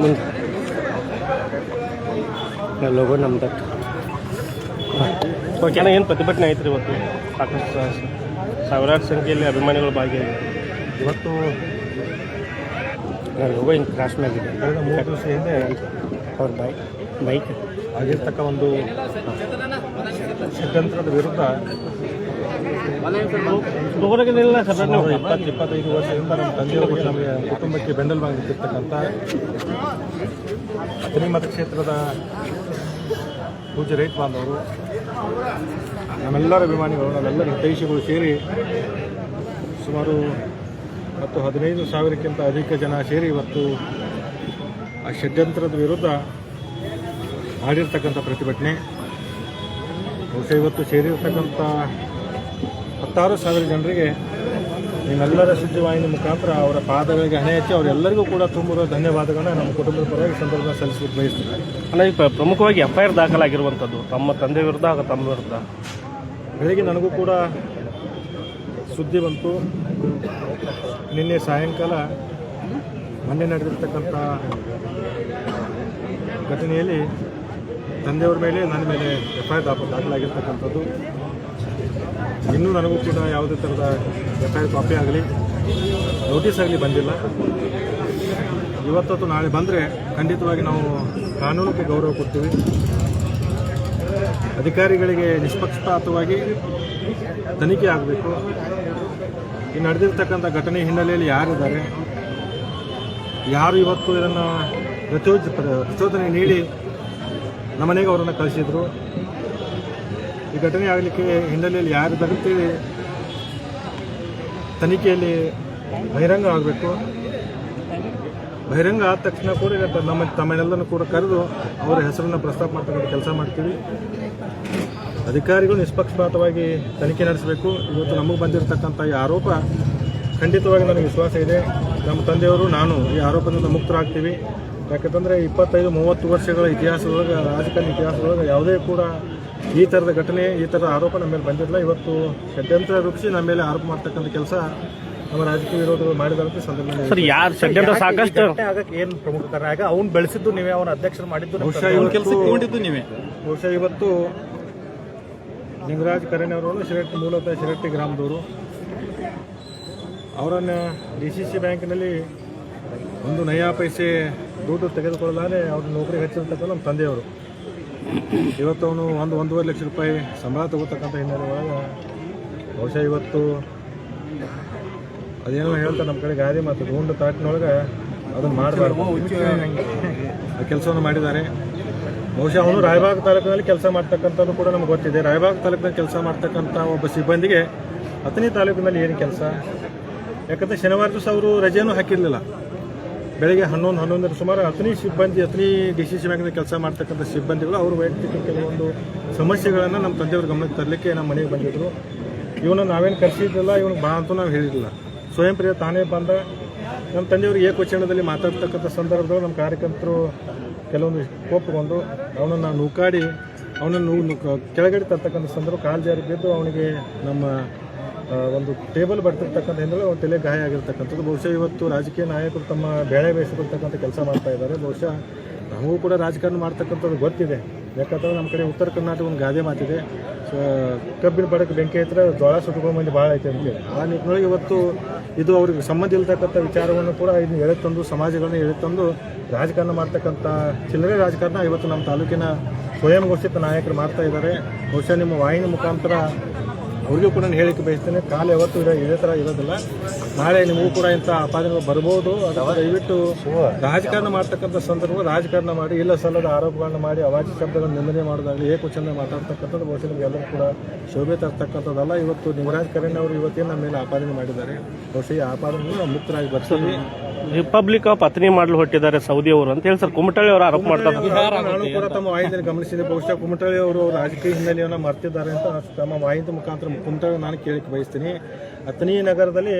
ಮುಂದೆ ಲೋಗೋ ನಮ್ದು ಓಕೆ ಏನು ಪ್ರತಿಭಟನೆ ಐತ್ರಿ ಇವತ್ತು? ಸಾಕಷ್ಟು ಸಾವಿರಾರು ಸಂಖ್ಯೆಯಲ್ಲಿ ಅಭಿಮಾನಿಗಳು ಭಾಗಿಯಾಗಿದೆ ಇವತ್ತು ಲೋಗೋ ಹಿಂಗೆ ಕ್ರಾಶ್ ಮಾಡಿದೆ ಮೂರು ದಿವಸ ಹಿಂದೆ ಅವ್ರ ಬೈಕ್ ಬೈಕ್ ಆಗಿರ್ತಕ್ಕ ಒಂದು ಸಿದ್ಧಾಂತದ ವಿರುದ್ಧ ಲೋಗೋದಾಗಿಲ್ಲ ಸರ್ ಸುಮಾರು ಇಪ್ಪತ್ತು ಇಪ್ಪತ್ತೈದು ವರ್ಷದಿಂದ ನಮ್ಮ ತಂದೆಯವರಿಗೆ ನಮಗೆ ಕುಟುಂಬಕ್ಕೆ ಬೆಂಬಲವಾಗಿ ನಿಂತಿರ್ತಕ್ಕಂಥ ಅತನಿ ಮತಕ್ಷೇತ್ರದ ಪೂಜೆ ರೈತ ಬಾಂಧವರು ನಮ್ಮೆಲ್ಲರ ಅಭಿಮಾನಿಗಳು ನಮ್ಮೆಲ್ಲರ ಹಿತೈಷಿಗಳು ಸೇರಿ ಸುಮಾರು ಮತ್ತು ಹದಿನೈದು ಸಾವಿರಕ್ಕಿಂತ ಅಧಿಕ ಜನ ಸೇರಿ ಇವತ್ತು ಆ ಷಡ್ಯಂತ್ರದ ವಿರುದ್ಧ ಮಾಡಿರ್ತಕ್ಕಂಥ ಪ್ರತಿಭಟನೆ. ಬಹುಶಃ ಇವತ್ತು ಸೇರಿರ್ತಕ್ಕಂಥ ಹತ್ತಾರು ಸಾವಿರ ಜನರಿಗೆ ನಿಮ್ಮೆಲ್ಲರ ಸುದ್ದಿವಾಹಿನಿ ಮುಖಾಂತರ ಅವರ ಪಾದಗಳಿಗೆ ಹಣೆ ಹಚ್ಚಿ ಅವರೆಲ್ಲರಿಗೂ ಕೂಡ ತುಂಬಿರುವ ಧನ್ಯವಾದಗಳನ್ನ ನಮ್ಮ ಕುಟುಂಬದ ಪರವಾಗಿ ಸಂದರ್ಭ ಸಲ್ಲಿಸಲಿಕ್ಕೆ ಬಯಸ್ತೀವಿ ಅಲ್ಲ ಈ ಪ್ರಮುಖವಾಗಿ ಎಫ್ ಐ ಆರ್ ದಾಖಲಾಗಿರುವಂಥದ್ದು ತಮ್ಮ ತಂದೆ ವಿರುದ್ಧ ಹಾಗೂ ತಮ್ಮ ವಿರುದ್ಧ? ಬೆಳಿಗ್ಗೆ ನನಗೂ ಕೂಡ ಸುದ್ದಿ ಬಂತು. ನಿನ್ನೆ ಸಾಯಂಕಾಲ ಮೊನ್ನೆ ನಡೆದಿರ್ತಕ್ಕಂಥ ಘಟನೆಯಲ್ಲಿ ತಂದೆಯವ್ರ ಮೇಲೆ ನನ್ನ ಮೇಲೆ ಎಫ್ ಐ ಆರ್ ದಾಖಲಾಗಿರ್ತಕ್ಕಂಥದ್ದು. ಇನ್ನೂ ನನಗೂ ಕೂಡ ಯಾವುದೇ ಥರದ ಎಫ್ ಐ ಆರ್ ಕಾಪಿ ಆಗಲಿ, ನೋಟಿಸ್ ಆಗಲಿ ಬಂದಿಲ್ಲ. ಇವತ್ತು ನಾಳೆ ಬಂದರೆ ಖಂಡಿತವಾಗಿ ನಾವು ಕಾನೂನಿಗೆ ಗೌರವ ಕೊಡ್ತೀವಿ. ಅಧಿಕಾರಿಗಳಿಗೆ ನಿಷ್ಪಕ್ಷಪಾತವಾಗಿ ತನಿಖೆ ಆಗಬೇಕು. ಈ ನಡೆದಿರ್ತಕ್ಕಂಥ ಘಟನೆ ಹಿನ್ನೆಲೆಯಲ್ಲಿ ಯಾರಿದ್ದಾರೆ? ಯಾರು ಇವತ್ತು ಇದನ್ನು ಪ್ರಚೋದ ಪ್ರಚೋದನೆ ನೀಡಿ ನಮ್ಮನೆಗೆ ಅವರನ್ನು ಕಳಿಸಿದ್ರು? ಈ ಘಟನೆ ಆಗಲಿಕ್ಕೆ ಹಿನ್ನೆಲೆಯಲ್ಲಿ ಯಾರು ಬರುತ್ತೆ ತನಿಖೆಯಲ್ಲಿ ಬಹಿರಂಗ ಆಗಬೇಕು. ಬಹಿರಂಗ ಆದ ತಕ್ಷಣ ಕೂಡ ನಮ್ಮ ತಮ್ಮನೆಲ್ಲರೂ ಕೂಡ ಕರೆದು ಅವರ ಹೆಸರನ್ನು ಪ್ರಸ್ತಾಪ ಮಾಡ್ತಕ್ಕಂಥ ಕೆಲಸ ಮಾಡ್ತೀವಿ. ಅಧಿಕಾರಿಗಳು ನಿಷ್ಪಕ್ಷಪಾತವಾಗಿ ತನಿಖೆ ನಡೆಸಬೇಕು. ಇವತ್ತು ನಮಗೆ ಬಂದಿರತಕ್ಕಂಥ ಈ ಆರೋಪ ಖಂಡಿತವಾಗಿ ನನಗೆ ವಿಶ್ವಾಸ ಇದೆ. ನಮ್ಮ ತಂದೆಯವರು, ನಾನು ಈ ಆರೋಪದಿಂದ ಮುಕ್ತರಾಗ್ತೀವಿ. ಯಾಕಂತಂದರೆ ಇಪ್ಪತ್ತೈದು, ಮೂವತ್ತು ವರ್ಷಗಳ ಇತಿಹಾಸದೊಳಗೆ, ರಾಜಕಾರಣ ಇತಿಹಾಸದೊಳಗೆ ಯಾವುದೇ ಕೂಡ ಈ ಥರದ ಘಟನೆ ಈ ಥರದ ಆರೋಪ ನಮ್ಮ ಮೇಲೆ ಬಂದಿಲ್ಲ. ಇವತ್ತು ಷಡ್ಯಂತ್ರ ರೂಪಿಸಿ ನಮ್ಮ ಮೇಲೆ ಆರೋಪ ಮಾಡ್ತಕ್ಕಂಥ ಕೆಲಸ ನಮ್ಮ ರಾಜಕೀಯ ವಿರೋಧಗಳು ಮಾಡಿದಂತೆ ಸಂದರ್ಭದಲ್ಲಿ ಸರ್ ಯಾರು ಷಡ್ಯಂತ್ರ ಸಾಕಷ್ಟು ಆಗಕ್ಕೆ ಏನು ಪ್ರಮುಖ ಕಾರಣ? ಆಗ ಅವ್ನು ಬೆಳೆಸಿದ್ದು ನೀವೇ ಅವನ ಅಧ್ಯಕ್ಷರು ಮಾಡಿದ್ದು ಬಹುಶಃ. ಕೆಲಸ ಕೊಂಡಿದ್ದು ನೀವೇ. ಬಹುಶಃ ಇವತ್ತು ಲಿಂಗರಾಜ್ ಕರಣ್ ಅವರು ಶಿರಟ್ಟಿ ಮೂಲತಃ ಶಿರಟ್ಟಿ ಗ್ರಾಮದವರು. ಅವರನ್ನು ಡಿ ಸಿ ಸಿ ಬ್ಯಾಂಕ್ನಲ್ಲಿ ಒಂದು ನಯಾ ಪೈಸೆ ದುಡ್ಡು ತೆಗೆದುಕೊಳ್ಳಲಾರೆ ಅವ್ರ ನೌಕರಿ ಹೆಚ್ಚಿರ್ತಕ್ಕಂಥ ನಮ್ಮ ತಂದೆಯವರು. ಇವತ್ತು ಅವನು ಒಂದು ಒಂದೂವರೆ ಲಕ್ಷ ರೂಪಾಯಿ ಸಂಬಳ ತಗೋತಕ್ಕಂಥ ಹಿನ್ನೆಲೆ ಒಳಗೆ ಬಹುಶಃ ಇವತ್ತು ಅದೇನೋ ಹೇಳ್ತಾರೆ ನಮ್ಮ ಕಡೆ ಗಾದೆ ಮತ್ತು ಗೂಂಡು ತಾಟಿನೊಳಗೆ ಅದನ್ನು ಮಾಡಬಾರ್ದು. ಆ ಕೆಲಸವನ್ನು ಮಾಡಿದ್ದಾರೆ. ಬಹುಶಃ ಅವನು ರಾಯಬಾಗ್ ತಾಲೂಕಿನಲ್ಲಿ ಕೆಲಸ ಮಾಡ್ತಕ್ಕಂಥದ್ದು ಕೂಡ ನಮ್ಗೆ ಗೊತ್ತಿದೆ. ರಾಯಬಾಗ್ ತಾಲೂಕಿನಲ್ಲಿ ಕೆಲಸ ಮಾಡ್ತಕ್ಕಂಥ ಒಬ್ಬ ಸಿಬ್ಬಂದಿಗೆ ಹತ್ತನೇ ತಾಲೂಕಿನಲ್ಲಿ ಏನು ಕೆಲಸ? ಯಾಕಂದರೆ ಶನಿವಾರ ದಿವಸ ಅವರು ರಜೆನೂ ಹಾಕಿರಲಿಲ್ಲ. ಬೆಳಗ್ಗೆ ಹನ್ನೊಂದು ಹನ್ನೊಂದರ ಸುಮಾರು ಹತ್ತನೇ ಸಿಬ್ಬಂದಿ, ಹತ್ತನೇ ಡಿ ಸಿ ಸಿ ಕೆಲಸ ಮಾಡ್ತಕ್ಕಂಥ ಸಿಬ್ಬಂದಿಗಳು ಅವರು ವೈಯಕ್ತಿಕ ಕೆಲವೊಂದು ಸಮಸ್ಯೆಗಳನ್ನು ನಮ್ಮ ತಂದೆಯವ್ರ ಗಮನಕ್ಕೆ ತರಲಿಕ್ಕೆ ನಮ್ಮ ಮನೆಗೆ ಬಂದಿದ್ದರು ಇವನು ನಾವೇನು ಕರೆಸಿದ್ದಿಲ್ಲ ಇವನು ಬಾ ಅಂತೂ ನಾವು ಹೇಳಿರಲಿಲ್ಲ ಸ್ವಯಂ ಪ್ರಿಯ ತಾನೇ ಬಂದ. ನಮ್ಮ ತಂದೆಯವರು ಏಕವಚನದಲ್ಲಿ ಮಾತಾಡ್ತಕ್ಕಂಥ ಸಂದರ್ಭದಲ್ಲಿ ನಮ್ಮ ಕಾರ್ಯಕರ್ತರು ಕೆಲವೊಂದು ಕೋಪಗೊಂಡು ಅವನನ್ನು ನೂಕಾಡಿ, ಅವನನ್ನು ಕೆಳಗಡೆ ತರ್ತಕ್ಕಂಥ ಸಂದರ್ಭ ಕಾಲು ಜಾರಿ ಬಿದ್ದು ಅವನಿಗೆ ನಮ್ಮ ಒಂದು ಟೇಬಲ್ ಬರ್ತಿರ್ತಕ್ಕಂಥ ಹಿನ್ನೆಲೆ ಒಂದು ತಲೆ ಗಾಯ ಆಗಿರ್ತಕ್ಕಂಥದ್ದು. ಬಹುಶಃ ಇವತ್ತು ರಾಜಕೀಯ ನಾಯಕರು ತಮ್ಮ ಬೇಳೆ ಬೇಯಿಸಿಕೊಳ್ತಕ್ಕಂಥ ಕೆಲಸ ಮಾಡ್ತಾ ಇದ್ದಾರೆ. ಬಹುಶಃ ನಮಗೂ ಕೂಡ ರಾಜಕಾರಣ ಮಾಡ್ತಕ್ಕಂಥದ್ದು ಗೊತ್ತಿದೆ. ಯಾಕಂತಂದ್ರೆ ನಮ್ಮ ಕಡೆ ಉತ್ತರ ಕರ್ನಾಟಕ ಒಂದು ಗಾದೆ ಮಾತಿದೆ. ಕಬ್ಬಿನ ಬಡಕ್ಕೆ ಬೆಂಕಿ ಹತ್ರ ಜೋಳ ಸುಟ್ಕೊಂಡು ಮಂದಿ ಭಾಳ ಐತೆ ಅಂತೇಳಿ ಆ ನಿಟ್ಟಿನೊಳಗೆ ಇವತ್ತು ಇದು ಅವ್ರಿಗೆ ಸಂಬಂಧ ಇಲ್ತಕ್ಕಂಥ ವಿಚಾರವನ್ನು ಕೂಡ ಇದನ್ನ ಎಳೆ ತಂದು ಸಮಾಜಗಳನ್ನ ಎಳೆ ತಂದು ರಾಜಕಾರಣ ಮಾಡ್ತಕ್ಕಂಥ ಚಿಲ್ಲರೆ ರಾಜಕಾರಣ ಇವತ್ತು ನಮ್ಮ ತಾಲೂಕಿನ ಸ್ವಯಂ ಘೋಷಿತ ನಾಯಕರು ಮಾಡ್ತಾ ಇದ್ದಾರೆ. ಬಹುಶಃ ನಿಮ್ಮ ವಾಹಿನಿ ಮುಖಾಂತರ ಅವ್ರಿಗೂ ಕೂಡ ಹೇಳಿಕೆ ಬಯಸ್ತೇನೆ ಕಾಲ ಯಾವತ್ತೂ ಇದೇ ಥರ ಇರೋದಿಲ್ಲ. ನಾಳೆ ನಿಮಗೂ ಕೂಡ ಇಂಥ ಆಪಾದನೆಗಳು ಬರ್ಬೋದು. ಅದಕ್ಕೆ ದಯವಿಟ್ಟು ರಾಜಕಾರಣ ಮಾಡ್ತಕ್ಕಂಥ ಸಂದರ್ಭ ರಾಜಕಾರಣ ಮಾಡಿ, ಇಲ್ಲ ಸಲ್ಲದ ಆರೋಪಗಳನ್ನ ಮಾಡಿ ಅವಾಜಿ ಶಬ್ದಗಳನ್ನು ನಿಂದನೆ ಮಾಡೋದಾಗಲಿ ಏಕವಚನ ಮಾತಾಡ್ತಕ್ಕಂಥದ್ದು ಬಹುಶಃ ನಿಮಗೆಲ್ಲರೂ ಕೂಡ ಶೋಭೆ ತರ್ತಕ್ಕಂಥದ್ದಲ್ಲ. ಇವತ್ತು ನಿಮರಾಜ್ ರಾಜಕಾರಣ ಅವರು ಇವತ್ತೇ ನಮ್ಮ ಮೇಲೆ ಆಪಾದನೆ ಮಾಡಿದ್ದಾರೆ. ಬಹುಶಃ ಈ ಆಪಾದನೆಗಳು ನಾವು ಮುಕ್ತರಾಗಿ ಬರ್ತೀವಿ. ರಿಪಬ್ಲಿಕ್ ಆಫ್ ಪತ್ನಿ ಮಾಡಲು ಹೊಟ್ಟಿದ್ದಾರೆ ಸೌದಿ ಅವರು ಅಂತ ಹೇಳಿ ಸರ್, ಕುಮಟಳ್ಳಿ ಅವರು ಆರೋಪ ಮಾಡ್ತಾರೆ. ನಾನು ಕೂಡ ತಮ್ಮ ವಾಹಿನಿಯಲ್ಲಿ ಗಮನಿಸಿದೆ. ಬಹುಶಃ ಕುಮಟಳ್ಳಿ ಅವರು ರಾಜಕೀಯ ಹಿನ್ನೆಲೆಯನ್ನು ಮರ್ತಿದ್ದಾರೆ ಅಂತ ತಮ್ಮ ವಾಹಿನಿ ಮುಖಾಂತರ ಕುಮಟಳ್ಳಿ ನಾನು ಕೇಳಕ್ಕೆ ಬಯಸ್ತೀನಿ. ಅತ್ನಿ ನಗರದಲ್ಲಿ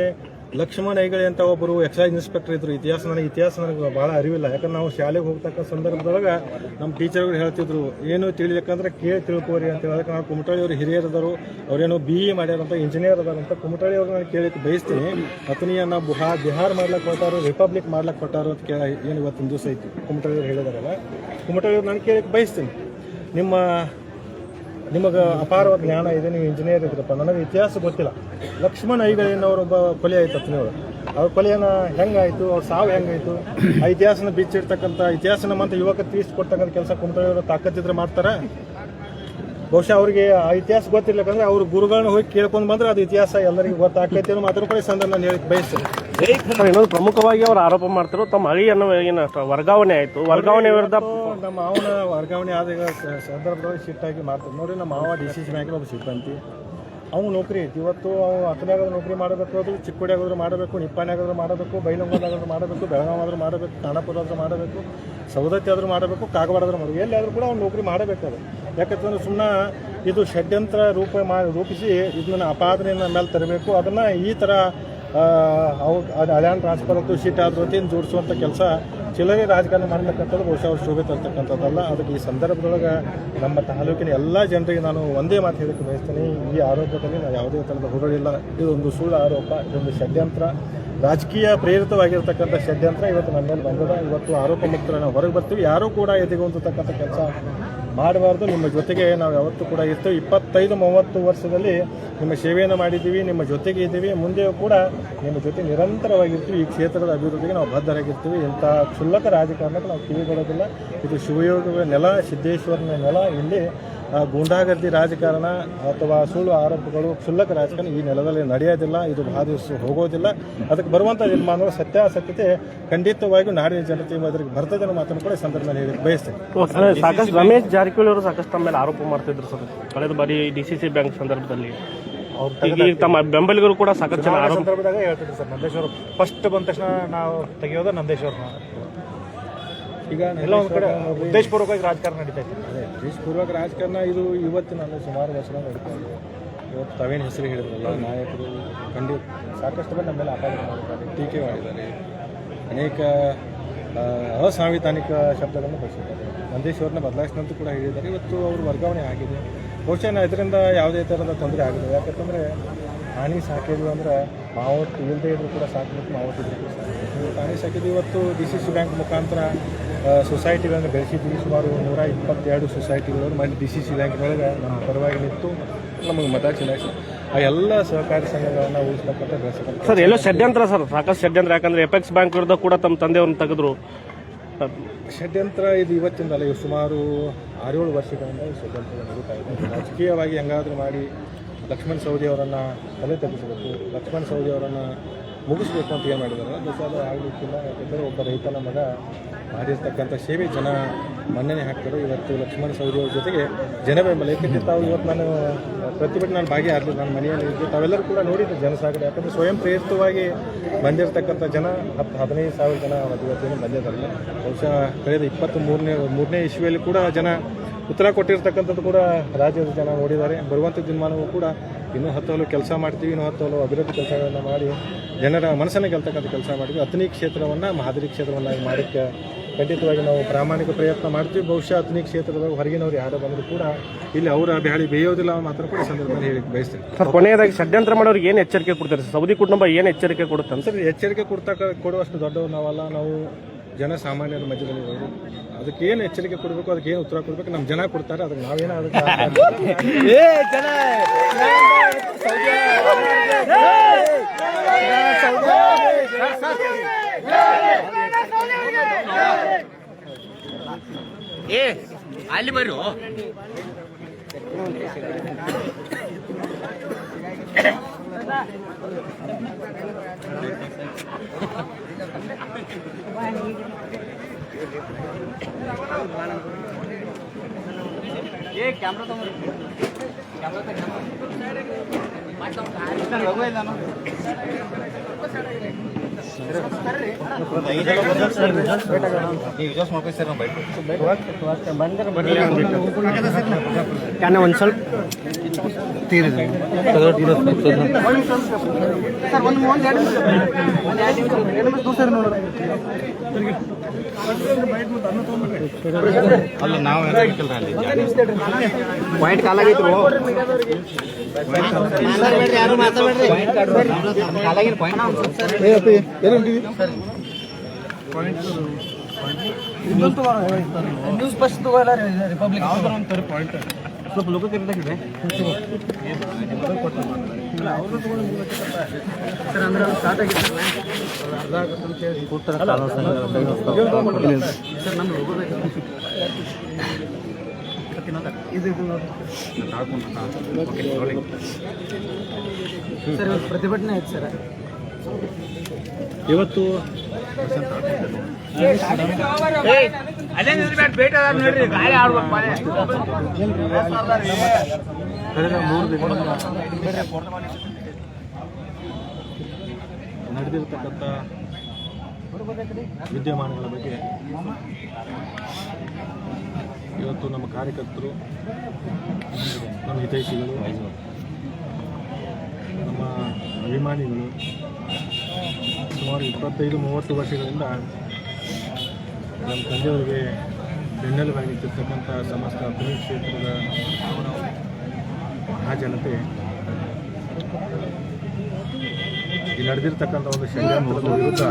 ಲಕ್ಷ್ಮಣ ಹೆಗಡೆ ಅಂತ ಒಬ್ಬರು ಎಕ್ಸೈಸ್ ಇನ್ಸ್ಪೆಕ್ಟರ್ ಇದ್ರು. ಇತಿಹಾಸ ನನಗೆ ಇತಿಹಾಸ ನನಗೆ ಭಾಳ ಅರಿವಿಲ್ಲ. ಯಾಕಂದ್ರೆ ನಾವು ಶಾಲೆಗೆ ಹೋಗ್ತಕ್ಕ ಸಂದರ್ಭದೊಳಗೆ ನಮ್ಮ ಟೀಚರ್ಗಳು ಹೇಳ್ತಿದ್ರು, ಏನು ತಿಳಿಬೇಕಂದ್ರೆ ಕೇಳಿ ತಿಳ್ಕೋರಿ ಅಂತ ಹೇಳಕ್ಕೆ ನಾವು ಕುಮಟಳ್ಳಿ ಅವರು ಹಿರಿಯರದರು ಅವರೇನೋ ಬಿ ಇ ಮಾಡ್ಯಾರಂತ ಇಂಜಿನಿಯರ್ ಅದಾರಂತ ಕುಮಟಳ್ಳಿ ಅವ್ರು ನಾನು ಕೇಳಕ್ಕೆ ಬಯಸ್ತೀನಿ. ಅತನಿಯನ್ನು ಬುಹಾ ಬಿಹಾರ್ ಮಾಡ್ಲಿಕ್ಕೆ ಕೊಟ್ಟಾರು ರಿಪಬ್ಲಿಕ್ ಮಾಡ್ಲಿಕ್ಕೆ ಕೊಟ್ಟಾರು ಅಂತ ಕೇಳಿ ಏನು ಇವತ್ತಿನ ದಿವಸ ಐತಿ. ಕುಮಟಳ್ಳಿ ಅವ್ರು ಹೇಳಿದಾರಲ್ಲ. ಕುಮಟಳ್ಳಿ ಅವ್ರು ನಾನು ಕೇಳಕ್ಕೆ ಬಯಸ್ತೀನಿ. ನಿಮ್ಮ ನಿಮಗೆ ಅಪಾರವಾದ ಜ್ಞಾನ ಇದೆ, ನೀವು ಇಂಜಿನಿಯರ್ ಇದ್ರಪ್ಪ. ನನಗೆ ಇತಿಹಾಸ ಗೊತ್ತಿಲ್ಲ. ಲಕ್ಷ್ಮಣ ಐಗಳೇನವರೊಬ್ಬ ಕೊಲೆ ಆಯ್ತು ನೀವು ಅವ್ರ ಕೊಲೆಯನ್ನ ಹೆಂಗಾಯ್ತು, ಅವ್ರ ಸಾವು ಹೆಂಗಾಯ್ತು? ಆ ಇತಿಹಾಸನ ಬಿಚ್ಚಿಡ್ತಕ್ಕಂಥ ಇತಿಹಾಸನ ಅಂತ ಯುವಕ ತಿಳಿಸ್ಕೊಡ್ತಕ್ಕಂಥ ಕೆಲಸ ಕುಂತಳ ತಾಕತ್ತಿದ್ರೆ ಮಾಡ್ತಾರೆ? ಬಹುಶಃ ಅವರಿಗೆ ಆ ಇತಿಹಾಸ ಗೊತ್ತಿರ್ಲಿಕ್ಕಂದ್ರೆ ಅವ್ರ ಗುರುಗಳನ್ನ ಹೋಗಿ ಕೇಳ್ಕೊಂಡು ಬಂದ್ರೆ ಅದು ಇತಿಹಾಸ ಎಲ್ಲರಿಗೂ ಗೊತ್ತಾಗ್ತೈತೆ ಅನ್ನೋ ಮಾತ್ರ ಕೂಡ ಸಂದರ್ಭ ನಾನು ಹೇಳಕ್ ಬಯಸ್ತೇನೆ. ಇನ್ನೊಂದು ಪ್ರಮುಖವಾಗಿ ಅವರು ಆರೋಪ ಮಾಡ್ತಾರೆ ತಮ್ಮ ಅಳಿಯನ್ನು ಏನು ವರ್ಗಾವಣೆ ಆಯಿತು. ವರ್ಗಾವಣೆ ವಿರುದ್ಧ ನಮ್ಮ ಮಾವನ ವರ್ಗಾವಣೆ ಆದ ಸಂದರ್ಭದಲ್ಲಿ ಸಿಟ್ಟಾಗಿ ಮಾಡ್ತಾರೆ ನೋಡಿ ನಮ್ಮ ಮಾವ ಡಿ ಸಿ ಸಿ ಬ್ಯಾಂಕಿನ ಒಬ್ಬ ಸಿಬ್ಬಂದಿ ಅವ್ನು ನೌಕರಿ ಐತಿ. ಇವತ್ತು ಅವ್ನು ಹತ್ತನಾಗಾದ್ರೂ ನೌಕರಿ ಮಾಡಬೇಕು. ಅದು ಚಿಕ್ಕೋಡಿಯಾಗಾದ್ರೂ ಮಾಡಬೇಕು ನಿಪ್ಪಾಣಿಯಾಗಾದ್ರೂ ಮಾಡಬೇಕು ಬೈಲಂಗಲ್ಲಾದ್ರೂ ಮಾಡಬೇಕು ಬೆಳಗಾವಾದ್ರೂ ಮಾಡಬೇಕು ಖಾನಾಪುರಾದ್ರೂ ಮಾಡಬೇಕು ಸೌದತ್ತಿ ಆದರೂ ಮಾಡಬೇಕು ಕಾಗವಾಡಾದ್ರೂ ಮಾಡಬೇಕು. ಎಲ್ಲಿಯಾದರೂ ಕೂಡ ಅವ್ನು ನೌಕರಿ ಮಾಡಬೇಕು ಅದು. ಯಾಕಂತಂದ್ರೆ ಸುಮ್ಮನೆ ಇದು ಷಡ್ಯಂತ್ರ ರೂಪ ಮಾ ರೂಪಿಸಿ ಇದನ್ನ ಅಪಾದನೆಯನ್ನು ಮೇಲೆ ತರಬೇಕು. ಅದನ್ನು ಈ ಥರ ಅದು ಅಲ್ಯಾನ್ ಟ್ರಾನ್ಸ್ಫರ್ ಅಂತೂ ಶೀಟ್ ಆದ್ರತಿಯನ್ನು ಜೋಡಿಸುವಂಥ ಕೆಲಸ ಚಿಲ್ಲರೆ ರಾಜಕಾರಣ ಮಾಡ್ತಕ್ಕಂಥದ್ದು ಬಹುಶಃ ಅವ್ರು ಶೋಭೆ ತರ್ತಕ್ಕಂಥದ್ದಲ್ಲ. ಅದಕ್ಕೆ ಈ ಸಂದರ್ಭದೊಳಗೆ ನಮ್ಮ ತಾಲೂಕಿನ ಎಲ್ಲ ಜನರಿಗೆ ನಾನು ಒಂದೇ ಮಾತು ಹೇಳಕ್ಕೆ ಬಯಸ್ತೀನಿ. ಈ ಆರೋಪದಲ್ಲಿ ನಾವು ಯಾವುದೇ ಥರದ ಹೊಗಳಿಲ್ಲ ಇದೊಂದು ಸುಳ್ಳು ಆರೋಪ, ಇದೊಂದು ಷಡ್ಯಂತ್ರ. ರಾಜಕೀಯ ಪ್ರೇರಿತವಾಗಿರ್ತಕ್ಕಂಥ ಷಡ್ಯಂತ್ರ ಇವತ್ತು ನಮ್ಮ ಮೇಲೆ ಬಂದದ. ಇವತ್ತು ಆರೋಪ ಮುಕ್ತರ ನಾವು ಹೊರಗೆ ಬರ್ತೀವಿ. ಯಾರೂ ಕೂಡ ಎದೆಗೊಂತಕ್ಕಂಥ ಕೆಲಸ ಮಾಡಬಾರ್ದು. ನಿಮ್ಮ ಜೊತೆಗೆ ನಾವು ಯಾವತ್ತೂ ಕೂಡ ಇರ್ತೇವೆ. ಇಪ್ಪತ್ತೈದು, ಮೂವತ್ತು ವರ್ಷದಲ್ಲಿ ನಿಮ್ಮ ಸೇವೆಯನ್ನು ಮಾಡಿದ್ದೀವಿ, ನಿಮ್ಮ ಜೊತೆಗೆ ಇದ್ದೀವಿ. ಮುಂದೆಯೂ ಕೂಡ ನಿಮ್ಮ ಜೊತೆ ನಿರಂತರವಾಗಿರ್ತೀವಿ. ಈ ಕ್ಷೇತ್ರದ ಅಭಿವೃದ್ಧಿಗೆ ನಾವು ಬದ್ಧರಾಗಿರ್ತೀವಿ. ಇಂಥ ಕ್ಷುಲ್ಲಕ ರಾಜಕಾರಣಕ್ಕೆ ನಾವು ಕಿವಿಗೊಡೋದಿಲ್ಲ. ಇದು ಶಿವಯೋಗದ ನೆಲ, ಸಿದ್ದೇಶ್ವರನ ನೆಲ. ಇಲ್ಲಿ ಗೂಂಡಾಗರ್ದಿ ರಾಜಕಾರಣ ಅಥವಾ ಸುಳ್ಳು ಆರೋಪಗಳು ಕ್ಷುಲ್ಲಕ ರಾಜಕಾರಣ ಈ ನೆಲದಲ್ಲಿ ನಡೆಯೋದಿಲ್ಲ ಇದು ಬಾಧಿಸಿ ದಿವಸ ಹೋಗೋದಿಲ್ಲ. ಅದಕ್ಕೆ ಬರುವಂಥ ನಿರ್ಮಾಣಗಳು ಸತ್ಯಾಸತ್ಯತೆ ಖಂಡಿತವಾಗಿಯೂ ನಾಡಿನ ಜನತೆ ಅದಕ್ಕೆ ಬರ್ತದೆ ಅನ್ನೋ ಮಾತನ್ನು ಕೂಡ ಈ ಸಂದರ್ಭದಲ್ಲಿ ಹೇಳಿ ಬಯಸ್ತೇನೆ. ಸಾಕಷ್ಟು ರಮೇಶ್ ಜಾರಕಿಹೊಳಿ ಅವರು ಸಾಕಷ್ಟು ತಮ್ಮ ಮೇಲೆ ಆರೋಪ ಮಾಡ್ತಿದ್ರು ಸರ್. ಕಳೆದ ಬಾರಿ ಡಿ ಸಿ ಸಿ ಬ್ಯಾಂಕ್ ಸಂದರ್ಭದಲ್ಲಿ. ಈಗ ತಮ್ಮ ಬೆಂಬಲಿಗರು ಕೂಡ ಸಾಕಷ್ಟು ಜನ ಆರೋಪ ಸಂದರ್ಭದಾಗ ಹೇಳ್ತಿದ್ರು ಸರ್ ನಂದೇಶ್ವರ ಫಸ್ಟ್ ಬಂದ ತಕ್ಷಣ ನಾವು ತೆಗೆಯೋದು ನಂದೇಶ್ವರನ. ಈಗ ಎಲ್ಲ ಒಂದು ಕಡೆ ಉದ್ದೇಶಪೂರ್ವಕವಾಗಿ ರಾಜಕಾರಣ ನಡೀತಾ ಇದೆ ಅದೇ ದೇಶಪೂರ್ವಕ ರಾಜಕಾರಣ ಇದು ಇವತ್ತು ನಾನು ಸುಮಾರು ವರ್ಷ ನಡೀತಾ ಇದೆ ಇವತ್ತು ತಾವೇನು ಹೆಸರು ಹೇಳಿದ್ರಲ್ಲ ನಾಯಕರು ಖಂಡಿತ ಸಾಕಷ್ಟು ಬಂದು ನಮ್ಮೆಲ್ಲ ಅಪಾಯ ಮಾಡಿದ್ದಾರೆ ಟೀಕೆ ಮಾಡಿದ್ದಾರೆ. ಅನೇಕ ಅಸಾಂವಿಧಾನಿಕ ಶಬ್ದಗಳನ್ನು ಬಳಸಿದ್ದಾರೆ. ನಂದೀಶ್ವರನ ಬದಲಾಯಿಸಿದಂತೂ ಕೂಡ ಹೇಳಿದ್ದಾರೆ. ಇವತ್ತು ಅವರು ವರ್ಗಾವಣೆ ಆಗಿದೆ. ಬಹುಶಃ ಇದರಿಂದ ಯಾವುದೇ ಥರದ ತೊಂದರೆ ಆಗಿದೆ ಯಾಕಂತಂದರೆ ಹಾನಿ ಸಾಕಿದ್ವಿ ಅಂದ್ರೆ ಮಾವತ್ತು ಇಲ್ಲದೆ ಇದ್ರು ಕೂಡ ಸಾಕಬೇಕು ಮಾವತ್ತು ಇದ್ರು ಕೂಡ ಸಾಕಬೇಕು ಹಾನಿ ಸಾಕಿದ್ವಿ ಇವತ್ತು ಡಿ ಸಿ ಸಿ ಬ್ಯಾಂಕ್ ಮುಖಾಂತರ ಸೊಸೈಟಿಗಳನ್ನು ಬೆಳೆಸಿದ್ವಿ ಸುಮಾರು ನೂರ ಇಪ್ಪತ್ತೆರಡು ಸೊಸೈಟಿಗಳವರು ಮತ್ತು ಡಿ ಸಿ ಸಿ ಬ್ಯಾಂಕ್ನೊಳಗೆ ನಮ್ಮ ಪರವಾಗಿ ನಿಂತು ನಮಗೆ ಮತ ಚಲಾಯಿಸಿ ಆ ಎಲ್ಲ ಸಹಕಾರಿ ಸಂಘಗಳನ್ನು ಉಳಿಸ್ತಕ್ಕಂಥ ಬೆಳೆಸಕ್ಕಂಥ ಸರ್ ಎಲ್ಲೋ ಷಡ್ಯಂತ್ರ ಸರ್ ಸಾಕಷ್ಟು ಷಡ್ಯಂತ್ರ. ಯಾಕಂದರೆ ಎಪೆಕ್ಸ್ ಬ್ಯಾಂಕ್ ವಿರುದ್ಧ ಕೂಡ ತಮ್ಮ ತಂದೆಯವ್ರನ್ನ ತೆಗೆದ್ರು. ಷಡ್ಯಂತ್ರ ಇದು ಇವತ್ತಿಂದಲ್ಲ ಇವು ಸುಮಾರು ಆರೇಳು ವರ್ಷಗಳಿಂದ ಈ ಷಡ್ಯಂತ್ರ ನಡೀತಾ ಇದೆ. ರಾಜಕೀಯವಾಗಿ ಹೆಂಗಾದರೂ ಮಾಡಿ ಲಕ್ಷ್ಮಣ್ ಸವದಿ ಅವರನ್ನು ತಲೆ ತಗ್ಗಿಸಬೇಕು ಲಕ್ಷ್ಮಣ್ ಸವದಿ ಅವರನ್ನು ಮುಗಿಸ್ಬೇಕು ಅಂತ ಏನು ಮಾಡಿದ್ದಾರೆ ಅದು ಆಗಲಿಕ್ಕಿಲ್ಲ. ಯಾಕಂದರೆ ಒಬ್ಬ ರೈತನ ಮಗ ಮಾಡಿರ್ತಕ್ಕಂಥ ಸೇವೆ ಜನ ಮನ್ನಣೆ ಹಾಕ್ತಾರೆ. ಇವತ್ತು ಲಕ್ಷ್ಮಣ ಸವದಿ ಅವ್ರ ಜೊತೆಗೆ ಜನ ಬೆಂಬಲ. ಯಾಕಂದರೆ ತಾವು ಇವತ್ತು ನಾನು ಪ್ರತಿಭಟನೆ ನಾನು ಭಾಗಿಯಾಗಲಿ ನನ್ನ ಮನೆಯಲ್ಲಿ ಇದ್ದು ತಾವೆಲ್ಲರೂ ಕೂಡ ನೋಡಿದ್ದು ಜನಸಾಗರ. ಯಾಕಂದರೆ ಸ್ವಯಂ ಪ್ರೇರಿತವಾಗಿ ಬಂದಿರತಕ್ಕಂಥ ಜನ, ಹತ್ತು ಹದಿನೈದು ಸಾವಿರ ಜನ ಇವತ್ತೇನು ಬಂದಿದ್ದಾರೆ. ಬಹುಶಃ ಕಳೆದ ಇಪ್ಪತ್ತು ಮೂರನೇ ಮೂರನೇ ಇಸ್ವಿಯಲ್ಲಿ ಕೂಡ ಜನ ಉತ್ತರ ಕೊಟ್ಟಿರ್ತಕ್ಕಂಥದ್ದು ಕೂಡ ರಾಜ್ಯದ ಜನ ನೋಡಿದ್ದಾರೆ. ಬರುವಂಥ ದಿನಮಾನವೂ ಕೂಡ ಇನ್ನೂ ಹತ್ತು ಹಲವು ಕೆಲಸ ಮಾಡ್ತೀವಿ ಇನ್ನೂ ಹತ್ತು ಹಲವು ಅಭಿವೃದ್ಧಿ ಕೆಲಸಗಳನ್ನು ಮಾಡಿ ಜನರ ಮನಸ್ಸನ್ನು ಗೆಲ್ತಕ್ಕಂಥ ಕೆಲಸ ಮಾಡಿದ್ವಿ. ಅತನಿ ಕ್ಷೇತ್ರವನ್ನು ಮಾದರಿ ಕ್ಷೇತ್ರವನ್ನಾಗಿ ಮಾಡೋಕ್ಕೆ ಖಂಡಿತವಾಗಿ ನಾವು ಪ್ರಾಮಾಣಿಕ ಪ್ರಯತ್ನ ಮಾಡ್ತೀವಿ. ಬಹುಶಃ ಅತನಿ ಕ್ಷೇತ್ರದಾಗ ಹೊರಗಿನವ್ರು ಯಾರು ಬಂದರೂ ಕೂಡ ಇಲ್ಲಿ ಅವರ ಬ್ಯಾಳಿ ಬೇಯೋದಿಲ್ಲ ಮಾತ್ರ ಕೂಡ ಸಂದರ್ಭದಲ್ಲಿ ಹೇಳಿ ಬಯಸ್ತೀವಿ ಸರ್ ಕೊನೆಯದಾಗಿ ಷಡ್ಯಂತ್ರ ಮಾಡೋರಿಗೆ ಏನು ಎಚ್ಚರಿಕೆ ಕೊಡ್ತಾರೆ ಸೌದಿ ಕುಟುಂಬ ಏನು ಎಚ್ಚರಿಕೆ ಕೊಡುತ್ತೆ ಅಂತ? ಸರ್ ಎಚ್ಚರಿಕೆ ಕೊಡ್ತಕ್ಕ ಕೊಡುವಷ್ಟು ದೊಡ್ಡವರು ನಾವಲ್ಲ. ನಾವು ಜನಸಾಮಾನ್ಯರ ಮಧ್ಯದಲ್ಲಿ ಇರೋದು ಅದಕ್ಕೆ ಏನು ಎಚ್ಚರಿಕೆ ಕೊಡಬೇಕು, ಅದಕ್ಕೆ ಏನು ಉತ್ತರ ಕೊಡಬೇಕು ನಮ್ಮ ಜನ ಕೊಡ್ತಾರೆ, ಅದಕ್ಕೆ ನಾವೇನೋ ಅದಕ್ಕೆ ಏ, ಅಲ್ಲಿ ಬರು. ఏ కెమెరా తమ్ముడు కెమెరాతో కెమెరా మాట్లాడుతున్నాను ಕ್ಯಾಮ್ರಾ ಒಂದು ಸ್ವಲ್ಪ ಪಾಯಿಂಟ್ ಕಾಲಾಗೈತ್ರು ಯಾರು ಮಾತಾಡ್ಬೇಡ್ರಿ ಕಾಲಾಗಿನ ಪಾಯಿಂಟ್ ನ್ಯೂಸ್ ಫಸ್ಟ್ ರಿಪಬ್ಲಿಕ್ ಸ್ವಲ್ಪ ಲೋಕ ಕರೆದಾಗಿದೆ ಸರ್ ಅಂದ್ರೆ ಸ್ಟಾರ್ಟ್ ಆಗಿದೆ ಸರ್ ನಮ್ಮ ಇದು ಇದು ನೋಡಿ ಸರ್ ಇವತ್ತು ಪ್ರತಿಭಟನೆ ಆಯ್ತು ಸರ್. ಇವತ್ತು ಅದ ನೋಡ್ರಿ ಗಾಳಿ ಆಡ್ಬೇಕು ನಡೆದಿರ್ತಕ್ಕಂಥ ವಿದ್ಯಮಾನಗಳ ಬಗ್ಗೆ ಇವತ್ತು ನಮ್ಮ ಕಾರ್ಯಕರ್ತರು ನಮ್ಮ ಹಿತೈಷಿಗಳು ನಮ್ಮ ಅಭಿಮಾನಿಗಳು ಸುಮಾರು ಇಪ್ಪತ್ತೈದು, ಮೂವತ್ತು ವರ್ಷಗಳಿಂದ ನಮ್ಮ ತಂದೆಯವರಿಗೆ ಬೆನ್ನೆಲುಬಾಗಿರ್ತಕ್ಕಂಥ ಸಮಸ್ತ ಪುಣ್ಯ ಕ್ಷೇತ್ರದ ಮಹಾಜನತೆ, ಈ ನಡೆದಿರ್ತಕ್ಕಂಥ ಒಂದು ಷಡ್ಯಂತ್ರದ ವಿರುದ್ಧ